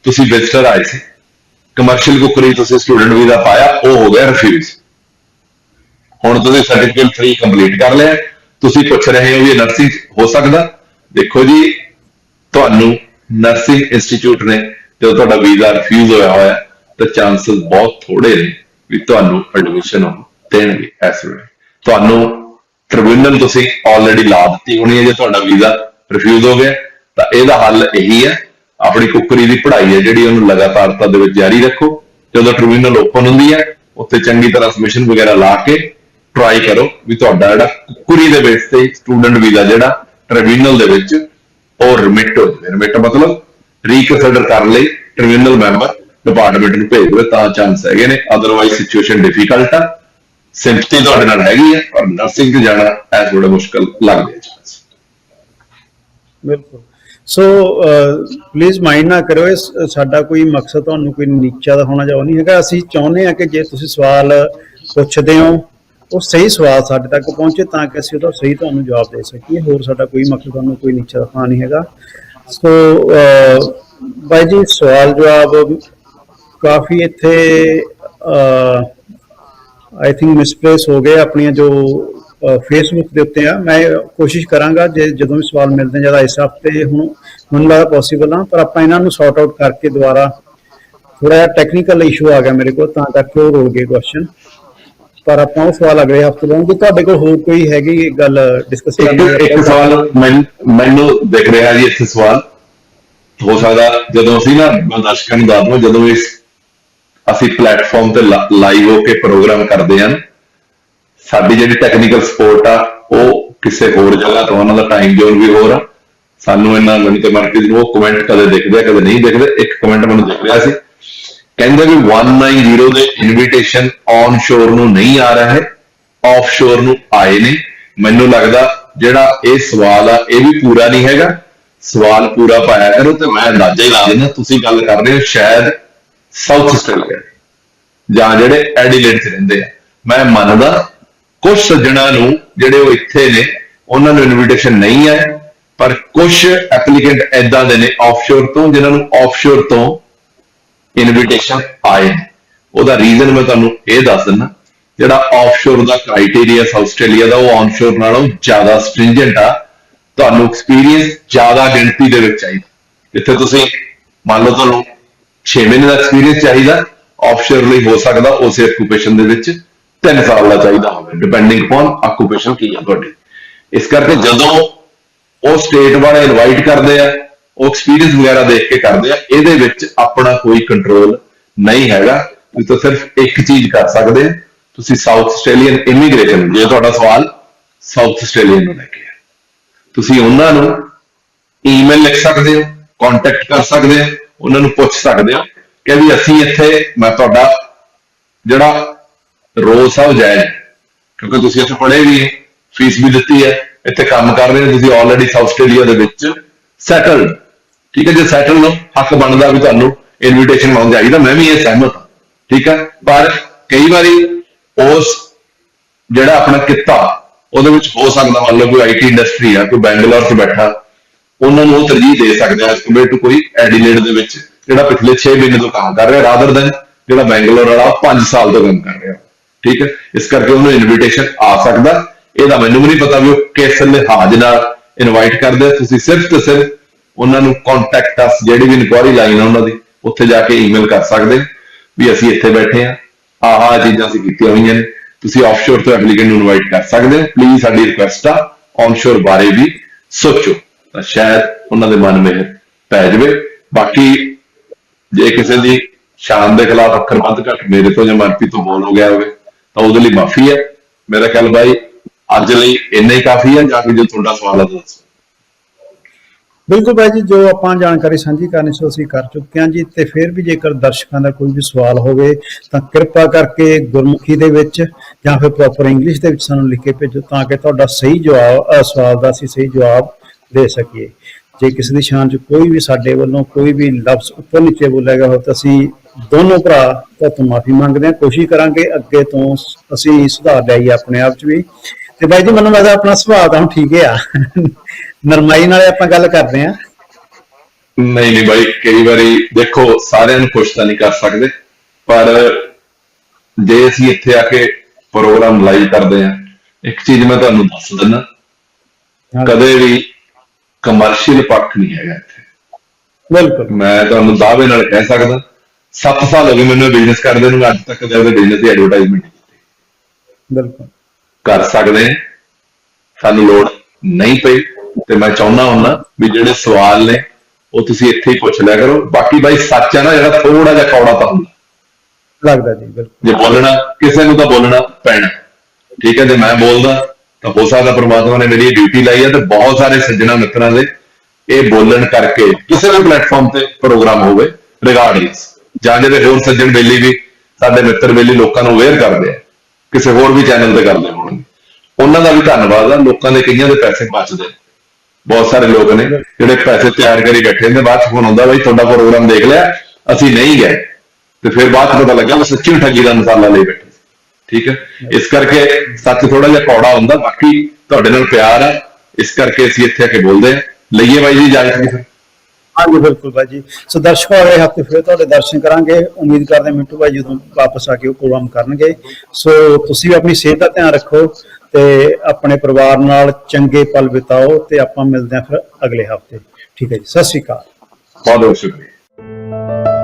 ਤੁਸੀਂ ਵਿਜ਼ਟਰ ਆਏ ਸੀ। ਕਮਰਸ਼ੀਅਲ ਕੁਕਰੀ ਤੁਸੀਂ ਸਟੂਡੈਂਟ ਵੀਜ਼ਾ ਪਾਇਆ, ਉਹ ਹੋ ਗਿਆ ਰਿਫਿਊਜ਼ ਹੁਣ ਤੁਸੀਂ ਸਰਟੀਫਿਕੇਟ 3 ਕੰਪਲੀਟ ਕਰ ਲਿਆ। ਤੁਸੀਂ ਪੁੱਛ ਰਹੇ ਹੋ ਵੀ ਇਹ ਨਰਸਿੰਗ ਹੋ ਸਕਦਾ? ਦੇਖੋ ਜੀ, ਤੁਹਾਨੂੰ ਨਰਸਿੰਗ ਇੰਸਟੀਚਿਊਟ ਨੇ ਜਦੋਂ ਤੁਹਾਡਾ ਵੀਜ਼ਾ ਰਿਫਿਊਜ਼ ਹੋਇਆ ਹੋਇਆ, ਤਾਂ ਚਾਂਸਸ ਬਹੁਤ ਥੋੜੇ ਨੇ ਵੀ ਤੁਹਾਨੂੰ ਐਡਮਿਸ਼ਨ ਦੇਣਗੇ ਇਸ ਵੇਲੇ। ਤੁਹਾਨੂੰ ਟ੍ਰਿਬਿਊਨਲ ਤੁਸੀਂ ਆਲਰੇਡੀ ਲਾ ਦਿੱਤੀ ਹੋਣੀ ਹੈ, ਜੇ ਤੁਹਾਡਾ ਵੀਜ਼ਾ ਰਿਫਿਊਜ਼ ਹੋ ਗਿਆ, ਤਾਂ ਇਹਦਾ ਹੱਲ ਇਹੀ ਹੈ। ਆਪਣੀ ਕੁੱਕਰੀ ਦੀ ਪੜ੍ਹਾਈ ਹੈ ਜਿਹੜੀ ਉਹਨੂੰ ਲਗਾਤਾਰਤਾ ਦੇ ਵਿੱਚ ਜਾਰੀ ਰੱਖੋ। ਜਦੋਂ ਟ੍ਰਿਬਿਊਨਲ ਓਪਨ ਹੁੰਦੀ ਹੈ, ਉੱਥੇ ਚੰਗੀ ਤਰ੍ਹਾਂ ਸਬਮਿਸ਼ਨ ਵਗੈਰਾ ਲਾ ਕੇ ਟਰਾਈ ਕਰੋ ਵੀ ਤੁਹਾਡਾ ਜਿਹੜਾ ਕੁੱਕਰੀ ਦੇ ਬੇਸ ਤੇ ਸਟੂਡੈਂਟ ਵੀਜ਼ਾ ਜਿਹੜਾ ਟ੍ਰਿਬਿਊਨਲ ਦੇ ਵਿੱਚ ਉਹ ਰਿਮਿਟ ਹੋ ਜਾਵੇ। ਰਿਮਿਟ ਮਤਲਬ ਰੀਕਨਸਿਡਰ ਕਰਨ ਲਈ ਟ੍ਰਿਬਿਊਨਲ ਮੈਂਬਰ ਡਿਪਾਰਟਮੈਂਟ ਨੂੰ ਭੇਜ ਦੇਵੇ, ਤਾਂ ਚਾਂਸ ਹੈਗੇ ਨੇ। ਅਦਰਵਾਈਜ਼ ਸਿਚੁਏਸ਼ਨ ਡਿਫਿਕਲਟ ਆ। ਸਿੰਪਥੀ ਤੁਹਾਡੇ ਨਾਲ ਹੈਗੀ ਹੈ ਪਰ ਨਰਸਿੰਗ ਤੇ ਜਾਣਾ ਐ ਥੋੜਾ ਮੁਸ਼ਕਲ ਲੱਗਦਾ ਹੈ ਬਿਲਕੁਲ। ਸੋ ਪਲੀਜ਼ ਮਾਈਂਡ ਨਾ ਕਰੋ ਇਸ, ਸਾਡਾ ਕੋਈ ਮਕਸਦ ਤੁਹਾਨੂੰ ਕੋਈ ਨੀਚਾ ਦਾ ਹੋਣਾ ਜਾਂ ਨਹੀਂ ਹੈਗਾ। ਅਸੀਂ ਚਾਹੁੰਦੇ ਹਾਂ ਕਿ ਜੇ ਤੁਸੀਂ ਸਵਾਲ ਪੁੱਛਦੇ ਹੋ, ਉਹ ਸਹੀ ਸਵਾਲ ਸਾਡੇ ਤੱਕ ਪਹੁੰਚੇ ਤਾਂ ਕਿ ਅਸੀਂ ਉਹਦਾ ਸਹੀ ਤੁਹਾਨੂੰ ਜਵਾਬ ਦੇ ਸਕੀਏ। ਹੋਰ ਸਾਡਾ ਕੋਈ ਮਕਸਦ ਤੁਹਾਨੂੰ ਕੋਈ ਨੀਚਾ ਦਾ ਹੋਣਾ ਨਹੀਂ ਹੈਗਾ। ਸੋ ਬਾਈ ਜੀ ਸਵਾਲ ਜਵਾਬ ਕਾਫੀ ਇੱਥੇ ਆਈ ਥਿੰਕ ਮਿਸਪਲੇਸ ਹੋ ਗਏ ਆਪਣੀਆਂ ਜੋ ਫੇਸਬੁੱਕ ਦੇ ਉੱਤੇ ਆ। ਮੈਂ ਕੋਸ਼ਿਸ਼ ਕਰਾਂਗਾ ਜੇ ਜਦੋਂ ਵੀ ਸਵਾਲ ਮਿਲਦੇ ਜ਼ਿਆਦਾ ਇਸ ਹਫ਼ਤੇ ਹੁਣ ਮੈਨੂੰ ਲੱਗਦਾ ਪੋਸੀਬਲ ਆ ਪਰ ਆਪਾਂ ਇਹਨਾਂ ਨੂੰ ਸੌਰਟ ਆਊਟ ਕਰਕੇ ਦੁਬਾਰਾ ਥੋੜਾ ਜਿਹਾ ਟੈਕਨੀਕਲ ਇਸ਼ੂ ਆ ਗਿਆ ਮੇਰੇ ਕੋਲ ਤਾਂ ਕਰਕੇ ਉਹ ਰੁਲ ਗਏ ਕੁਐਸਚਨ ਪਰ ਆਪਾਂ ਉਹ ਸਵਾਲ ਅਗਲੇ ਹਫ਼ਤੇ ਲਾਉਂਗੇ। ਤੁਹਾਡੇ ਕੋਲ ਹੋਰ ਕੋਈ ਹੈਗੀ ਗੱਲ ਡਿਸਕਸ ਇੱਕ ਇੱਕ ਸਵਾਲ ਮੈਨ- ਦਿਖ ਰਿਹਾ ਜੀ ਇੱਥੇ ਸਵਾਲ। ਹੋ ਸਕਦਾ ਜਦੋਂ ਅਸੀਂ ਨਾ ਦਰਸ਼ਕਾਂ ਨੂੰ ਦੱਸ ਦਵਾਂ ਜਦੋਂ ਇਸ ਅਸੀਂ ਪਲੇਟਫਾਰਮ ਤੇ ਲਾਈਵ ਹੋ ਕੇ ਪ੍ਰੋਗਰਾਮ ਕਰਦੇ ਹਾਂ। ਸਾਡੀ ਜਿਹੜੀ ਟੈਕਨੀਕਲ ਸਪੋਰਟ ਆ, ਉਹ ਕਿਸੇ ਹੋਰ ਜਗ੍ਹਾ ਤੋਂ ਉਹਨਾਂ ਦਾ ਟਾਈਮ ਜ਼ੋਨ ਵੀ ਹੋਰ ਆ। ਸਾਨੂੰ ਇਹਨਾਂ ਮਨੀ ਤੇ ਮਾਰਕੀਟ ਨੂੰ ਉਹ ਕਮੈਂਟ ਕਦੇ ਦੇਖਦੇ ਆ, ਕਦੇ ਨਹੀਂ ਦੇਖਦੇ। ਇੱਕ ਕਮੈਂਟ ਮੈਨੂੰ ਦਿਖ ਰਿਹਾ ਸੀ। ਕਹਿੰਦੇ ਵੀ 190 ਦੇ ਇਨਵੀਟੇਸ਼ਨ ਔਨ ਸ਼ੋਰ ਨੂੰ ਨਹੀਂ ਆ ਰਿਹਾ ਹੈ ਆਫ ਸ਼ੋਰ ਨੂੰ ਆਏ ਨੇ। ਮੈਨੂੰ ਲੱਗਦਾ ਜਿਹੜਾ ਇਹ ਸਵਾਲ ਆ, ਇਹ ਵੀ ਪੂਰਾ ਨਹੀਂ ਹੈਗਾ। ਸਵਾਲ ਪੂਰਾ ਪਾਇਆ ਕਰੋ ਤੇ ਮੈਂ ਅੰਦਾਜ਼ਾ ਹੀ ਲਾ ਦਿੰਦਾ, ਤੁਸੀਂ ਗੱਲ ਕਰ ਰਹੇ ਹੋ, ਸ਼ਾਇਦ ਸਾਊਥ ਆਸਟ੍ਰੇਲੀਆ ਜਾਂ ਜਿਹੜੇ ਐਡੀਲੇਡ 'ਚ ਰਹਿੰਦੇ ਆ। ਮੈਂ ਮੰਨਦਾ ਕੁਝ ਸੱਜਣਾ ਨੂੰ ਜਿਹੜੇ ਉਹ ਇੱਥੇ ਨੇ, ਉਹਨਾਂ ਨੂੰ ਇਨਵੀਟੇਸ਼ਨ ਨਹੀਂ ਹੈ ਪਰ ਕੁਝ ਐਪਲੀਕੈਂਟ ਐਦਾਂ ਦੇ ਨੇ ਆਫਸ਼ੋਰ ਤੋਂ, ਜਿਨ੍ਹਾਂ ਨੂੰ ਆਫਸ਼ੋਰ ਤੋਂ ਇਨਵੀਟੇਸ਼ਨ ਆਏ ਨੇ। ਉਹਦਾ ਰੀਜ਼ਨ ਮੈਂ ਤੁਹਾਨੂੰ ਇਹ ਦੱਸ ਦਿੰਦਾ, ਜਿਹੜਾ ਆਫਸ਼ੋਰ ਦਾ ਕ੍ਰਾਈਟੇਰੀਆ ਸਾਊਥ ਆਸਟ੍ਰੇਲੀਆ ਦਾ, ਉਹ ਔਨਸ਼ੋਰ ਨਾਲੋਂ ਜ਼ਿਆਦਾ ਸਟ੍ਰਿੰਜੈਂਟ ਆ। ਤੁਹਾਨੂੰ ਐਕਸਪੀਰੀਅੰਸ ਜ਼ਿਆਦਾ ਗਿਣਤੀ ਦੇ ਵਿੱਚ ਚਾਹੀਦਾ। ਜਿੱਥੇ ਤੁਸੀਂ, ਮੰਨ ਲਓ ਤੁਹਾਨੂੰ 6 ਮਹੀਨੇ ਦਾ ਐਕਸਪੀਰੀਅੰਸ ਚਾਹੀਦਾ ਆਫਸ਼ੋਰ ਲਈ ਹੋ ਸਕਦਾ ਉਸੇ ਆਕੂਪੇਸ਼ਨ ਦੇ ਵਿੱਚ 3 ਸਾਲ ਦਾ ਚਾਹੀਦਾ ਹੋਵੇ ਡਿਪੈਂਡਿੰਗ ਅਪਨ ਆਕੂਪੇਸ਼ਨ ਕੀ ਹੈ ਤੁਹਾਡੀ। ਇਸ ਕਰਕੇ ਜਦੋਂ ਉਹ ਸਟੇਟ ਵਾਲੇ ਇਨਵਾਈਟ ਕਰਦੇ ਆ, ਉਹ ਐਕਸਪੀਰੀਅੰਸ ਵਗੈਰਾ ਦੇਖ ਕੇ ਕਰਦੇ ਆ, ਇਹਦੇ ਵਿੱਚ ਆਪਣਾ ਕੋਈ ਕੰਟਰੋਲ ਨਹੀਂ ਹੈਗਾ। ਤੁਸੀਂ ਤਾਂ ਸਿਰਫ ਇੱਕ ਚੀਜ਼ ਕਰ ਸਕਦੇ ਤੁਸੀਂ ਸਾਊਥ ਆਸਟ੍ਰੇਲੀਅਨ ਇਮੀਗ੍ਰੇਸ਼ਨ ਜੇ ਤੁਹਾਡਾ ਸਵਾਲ ਸਾਊਥ ਆਸਟ੍ਰੇਲੀਅਨ ਨੂੰ ਲੈ ਕੇ ਹੈ ਤੁਸੀਂ ਉਹਨਾਂ ਨੂੰ ਈਮੇਲ ਲਿਖ ਸਕਦੇ ਹੋ ਕੰਟੈਕਟ ਕਰ ਸਕਦੇ ਹੋ ਉਹਨਾਂ ਨੂੰ ਪੁੱਛ ਸਕਦੇ ਹੋ ਕਿ ਵੀ ਅਸੀਂ ਇੱਥੇ, ਮੈਂ ਤੁਹਾਡਾ ਜਿਹੜਾ ਰੋਸ ਆ ਉਹ ਜਾਇਜ਼ ਹੈ। ਕਿਉਂਕਿ ਤੁਸੀਂ ਇੱਥੇ ਪੜ੍ਹੇ ਵੀ ਫੀਸ ਵੀ ਦਿੱਤੀ ਹੈ, ਇੱਥੇ ਕੰਮ ਕਰ ਰਹੇ ਹੋ ਤੁਸੀਂ ਆਲਰੇਡੀ ਸਾਊਥ ਆਸਟ੍ਰੇਲੀਆ ਦੇ ਵਿੱਚ ਸੈਟਲਡ ਠੀਕ ਹੈ, ਜੇ ਸੈਟਲ ਹੋ, ਹੱਕ ਬਣਦਾ ਵੀ ਤੁਹਾਨੂੰ ਇਨਵੀਟੇਸ਼ਨ ਮੰਗ ਜਾਈਦਾ ਮੈਂ ਵੀ ਇਹ ਸਹਿਮਤ ਹਾਂ, ਠੀਕ ਹੈ, ਪਰ ਕਈ ਵਾਰੀ ਉਸ ਜਿਹੜਾ ਆਪਣਾ ਕਿੱਤਾ, ਉਹਦੇ ਵਿੱਚ ਹੋ ਸਕਦਾ, ਮੰਨ ਲਓ ਕੋਈ ਆਈਟੀ ਇੰਡਸਟਰੀ ਆ, ਕੋਈ ਬੈਂਗਲੌਰ 'ਚ ਬੈਠਾ ਉਹਨਾਂ ਨੂੰ ਉਹ ਤਰਜੀਹ ਦੇ ਸਕਦੇ ਆ ਕੰਪੇਅਰ ਟੂ ਕੋਈ ਐਡੀਲੇਡ ਦੇ ਵਿੱਚ, ਜਿਹੜਾ ਪਿਛਲੇ 6 ਮਹੀਨੇ ਤੋਂ ਕੰਮ ਕਰ ਰਿਹਾ ਰਾਦਰ ਦਨ ਜਿਹੜਾ ਬੈਂਗਲੌਰ ਵਾਲਾ 5 ਸਾਲ ਤੋਂ ਕੰਮ ਕਰ ਰਿਹਾ। ਠੀਕ ਹੈ? ਇਸ ਕਰਕੇ ਉਹਨੂੰ ਇਨਵੀਟੇਸ਼ਨ ਆ ਸਕਦਾ। ਇਹਦਾ ਮੈਨੂੰ ਵੀ ਨਹੀਂ ਪਤਾ ਵੀ ਉਹ ਕਿਸ ਲਿਹਾਜ਼ ਨਾਲ ਇਨਵਾਈਟ ਕਰਦੇ ਤੁਸੀਂ ਸਿਰਫ ਤੇ ਸਿਰਫ ਉਹਨਾਂ ਨੂੰ ਕੰਟੈਕਟ ਅਸ ਜਿਹੜੀ ਵੀ ਇਨਕੁਆਰੀ ਲਾਈਨ ਆ ਉਹਨਾਂ ਦੀ, ਉੱਥੇ ਜਾ ਕੇ ਈਮੇਲ ਕਰ ਸਕਦੇ ਵੀ ਅਸੀਂ ਇੱਥੇ ਬੈਠੇ ਆ ਆਹ ਆਹ ਚੀਜ਼ਾਂ ਅਸੀਂ ਕੀਤੀਆਂ ਹੋਈਆਂ ਨੇ। ਤੁਸੀਂ ਆਫਸ਼ੋਰ ਤੋਂ ਐਪਲੀਕੈਂਟ ਨੂੰ ਇਨਵਾਈਟ ਕਰ ਸਕਦੇ ਹੋ। ਪਲੀਜ਼ ਸਾਡੀ ਰਿਕੁਐਸਟ ਆ ਔਨਸ਼ੋਰ ਬਾਰੇ ਵੀ ਸੋਚੋ। ਤਾਂ ਸ਼ਾਇਦ ਉਹਨਾਂ ਦੇ ਮਨ ਵਿੱਚ ਪੈ ਜਾਵੇ। ਬਾਕੀ ਜੇ ਕਿਸੇ ਦੀ ਸ਼ਾਨ ਦੇ ਖਿਲਾਫ ਅੱਖਰ ਵੱਧ ਘੱਟ ਮੇਰੇ ਤੋਂ ਜਾਂ ਮਨਪ੍ਰੀਤ ਤੋਂ ਬੋਲ ਹੋ ਗਿਆ ਹੋਵੇ, ਤਾਂ ਉਹਦੇ ਲਈ ਮਾਫੀ ਹੈ। ਮੇਰਾ ਖਿਆਲ ਬਾਈ, ਅੱਜ ਲਈ ਇੰਨਾ ਹੀ ਕਾਫੀ ਹੈ ਜਾਂ ਕਿ ਜੋ ਤੁਹਾਡਾ ਸਵਾਲ ਹੈ ਦੱਸੋ। ਬਿਲਕੁਲ ਭਾਈ ਜੀ, ਜੋ ਆਪਾਂ ਜਾਣਕਾਰੀ ਸਾਂਝੀ ਕਰਨੀ ਸੀ ਉਹ ਅਸੀਂ ਕਰ ਚੁੱਕੇ ਹਾਂ ਜੀ। ਤੇ ਫਿਰ ਵੀ ਜੇਕਰ ਦਰਸ਼ਕਾਂ ਦਾ ਕੋਈ ਵੀ ਸਵਾਲ ਹੋਵੇ, ਤਾਂ ਕਿਰਪਾ ਕਰਕੇ ਗੁਰਮੁਖੀ ਦੇ ਵਿੱਚ ਜਾਂ ਫਿਰ ਪ੍ਰੋਪਰ ਇੰਗਲਿਸ਼ ਦੇ ਵਿੱਚ ਸਾਨੂੰ ਲਿਖ ਕੇ ਭੇਜੋ, ਤਾਂ ਕਿ ਤੁਹਾਡਾ ਸਹੀ ਜਵਾਬ ਸਵਾਲ ਦਾ ਅਸੀਂ ਸਹੀ ਜਵਾਬ ਦੇ ਸਕੀਏ। ਜੇ ਕਿਸੇ ਦੀ ਸ਼ਾਨ 'ਚ ਕੋਈ ਵੀ ਸਾਡੇ ਵੱਲੋਂ ਕੋਈ ਵੀ ਲਫ਼ਜ਼ ਉੱਪਰ ਨੀਚੇ ਬੋਲਿਆ ਹੋ ਤਾਂ ਅਸੀਂ ਦੋਨੋਂ ਭਰਾ ਤੋਂ ਮਾਫੀ ਮੰਗਦੇ ਹਾਂ ਕੋਸ਼ਿਸ਼ ਕਰਾਂਗੇ ਅੱਗੇ ਤੋਂ ਅਸੀਂ ਸੁਧਾਰ ਲਿਆਈਏ ਆਪਣੇ ਆਪ 'ਚ ਵੀ। ਤੇ ਬਾਈ ਜੀ ਮੈਨੂੰ ਲੱਗਦਾ ਆਪਣਾ ਸੁਭਾਅ ਤਾਂ ਠੀਕ ਆ। ਨਰਮਾਈ ਨਾਲ ਆਪਾਂ ਗੱਲ ਕਰਦੇ ਹਾਂ। ਨਹੀਂ ਨਹੀਂ ਬਾਈ ਕਈ ਵਾਰੀ ਦੇਖੋ ਸਾਰਿਆਂ ਨੂੰ ਖੁਸ਼ ਤਾਂ ਨਹੀਂ ਕਰ ਸਕਦੇ ਪਰ ਜੇ ਅਸੀਂ ਇੱਥੇ ਆ ਕੇ ਪ੍ਰੋਗਰਾਮ ਲਾਈਵ ਕਰਦੇ ਆ ਇੱਕ ਚੀਜ਼ ਮੈਂ ਤੁਹਾਨੂੰ ਦੱਸ ਦਿੰਦਾ। ਕਦੇ ਵੀ ਕਮਰਸ਼ੀਅਲ ਪੱਖ ਨਹੀਂ ਹੈਗਾ ਇੱਥੇ। ਬਿਲਕੁਲ। ਮੈਂ ਤੁਹਾਨੂੰ ਦਾਅਵੇ ਨਾਲ ਕਹਿ ਸਕਦਾ 7 ਸਾਲ ਹੋ ਗਏ ਮੈਨੂੰ ਬਿਜ਼ਨਸ ਕਰਦੇ ਨੂੰ ਅੱਜ ਤੱਕ ਕਦੇ ਬਿਜ਼ਨਸ ਦੀ ਐਡਵਰਟਾਈਜ਼ਮੈਂਟ ਕੀਤੀ। ਬਿਲਕੁਲ। ਕਰ ਸਕਦੇ ਸਾਨੂੰ ਲੋੜ ਨਹੀਂ ਪਈ ਤੇ ਮੈਂ ਚਾਹੁੰਦਾ ਹੁੰਦਾ ਵੀ ਜਿਹੜੇ ਸਵਾਲ ਨੇ ਉਹ ਤੁਸੀਂ ਇੱਥੇ ਹੀ ਪੁੱਛ ਲਿਆ ਕਰੋ। ਬਾਕੀ ਬਾਈ ਸੱਚ ਹੈ ਨਾ ਜਿਹੜਾ ਥੋੜਾ ਜਿਹਾ ਕੌੜਾ ਤਾਂ ਹੁੰਦਾ। ਲੱਗਦਾ ਜੀ ਬਿਲਕੁਲ। ਜੇ ਬੋਲਣਾ ਕਿਸੇ ਨੂੰ ਤਾਂ ਬੋਲਣਾ ਪੈਣਾ। ਠੀਕ ਹੈ ਜੇ ਮੈਂ ਬੋਲਦਾ ਤਾਂ ਹੋ ਸਕਦਾ ਪ੍ਰਮਾਤਮਾ ਨੇ ਮੇਰੀ ਡਿਊਟੀ ਲਾਈ ਹੈ ਤੇ ਬਹੁਤ ਸਾਰੇ ਸੱਜਣਾ ਮਿੱਤਰਾਂ ਦੇ ਇਹ ਬੋਲਣ ਕਰਕੇ ਕਿਸੇ ਵੀ ਪਲੇਟਫਾਰਮ ਤੇ ਪ੍ਰੋਗਰਾਮ ਹੋਵੇ ਰਿਗਾਰਡਿੰਗਸ ਜਾਂ ਜਿਹੜੇ ਹੋਰ ਸੱਜਣ ਬੇਲੀ ਵੀ ਸਾਡੇ ਮਿੱਤਰ ਬੇਲੀ ਲੋਕਾਂ ਨੂੰ ਅਵੇਅਰ ਕਰਦੇ ਆ, ਕਿਸੇ ਹੋਰ ਵੀ ਚੈਨਲ ਤੇ ਕਰਦੇ ਹੋਣਗੇ। ਉਹਨਾਂ ਦਾ ਵੀ ਧੰਨਵਾਦ ਆ, ਲੋਕਾਂ ਦੇ ਕਈਆਂ ਦੇ ਪੈਸੇ ਬਚਦੇ ਨੇ। ਬਹੁਤ ਸਾਰੇ ਲੋਕ ਨੇ ਜਿਹੜੇ ਪੈਸੇ ਤਿਆਰ ਕਰੀ ਬੈਠੇ ਨੇ, ਬਾਅਦ ਚ ਫੋਨ ਆਉਂਦਾ, ਬਈ ਤੁਹਾਡਾ ਪ੍ਰੋਗਰਾਮ ਦੇਖ ਲਿਆ, ਅਸੀਂ ਨਹੀਂ ਗਏ। ਤੇ ਫਿਰ ਬਾਅਦ ਚ ਪਤਾ ਲੱਗਾ ਉਹ ਸੱਚੀ ਠੱਗੀ ਦਾ ਮਸਾਲਾ ਲਈ ਬੈਠਾ ਠੀਕ ਹੈ? ਇਸ ਕਰਕੇ ਸੱਚ ਥੋੜਾ ਜਿਹਾ ਕੌੜਾ ਹੁੰਦਾ ਬਾਕੀ ਤੁਹਾਡੇ ਨਾਲ ਪਿਆਰ ਆ। ਇਸ ਕਰਕੇ ਅਸੀਂ ਇੱਥੇ ਆ ਕੇ ਬੋਲਦੇ ਆ ਲਈਏ ਬਾਈ ਜੀ ਇਜਾਜ਼ਤ ਜੀ। ਫਿਰ ਹਾਂਜੀ ਬਿਲਕੁਲ ਭਾਈ ਜੀ। ਸੋ ਦਰਸ਼ਕੋ ਅਗਲੇ ਹਫ਼ਤੇ ਫਿਰ ਤੁਹਾਡੇ ਦਰਸ਼ਨ ਕਰਾਂਗੇ। ਉਮੀਦ ਕਰਦੇ ਮਿੰਟੂ ਭਾਈ ਜਦੋਂ ਵਾਪਸ ਆ ਕੇ ਉਹ ਪ੍ਰੋਗਰਾਮ ਕਰਨਗੇ। ਸੋ ਤੁਸੀਂ ਵੀ ਆਪਣੀ ਸਿਹਤ ਦਾ ਧਿਆਨ ਰੱਖੋ ਤੇ ਆਪਣੇ ਪਰਿਵਾਰ ਨਾਲ ਚੰਗੇ ਪਲ ਬਿਤਾਓ ਤੇ ਆਪਾਂ ਮਿਲਦੇ ਹਾਂ ਫਿਰ ਅਗਲੇ ਹਫ਼ਤੇ। ਠੀਕ ਹੈ ਜੀ ਸਤਿ ਸ਼੍ਰੀ ਅਕਾਲ। ਬਹੁਤ ਬਹੁਤ ਸ਼ੁਕਰੀਆ।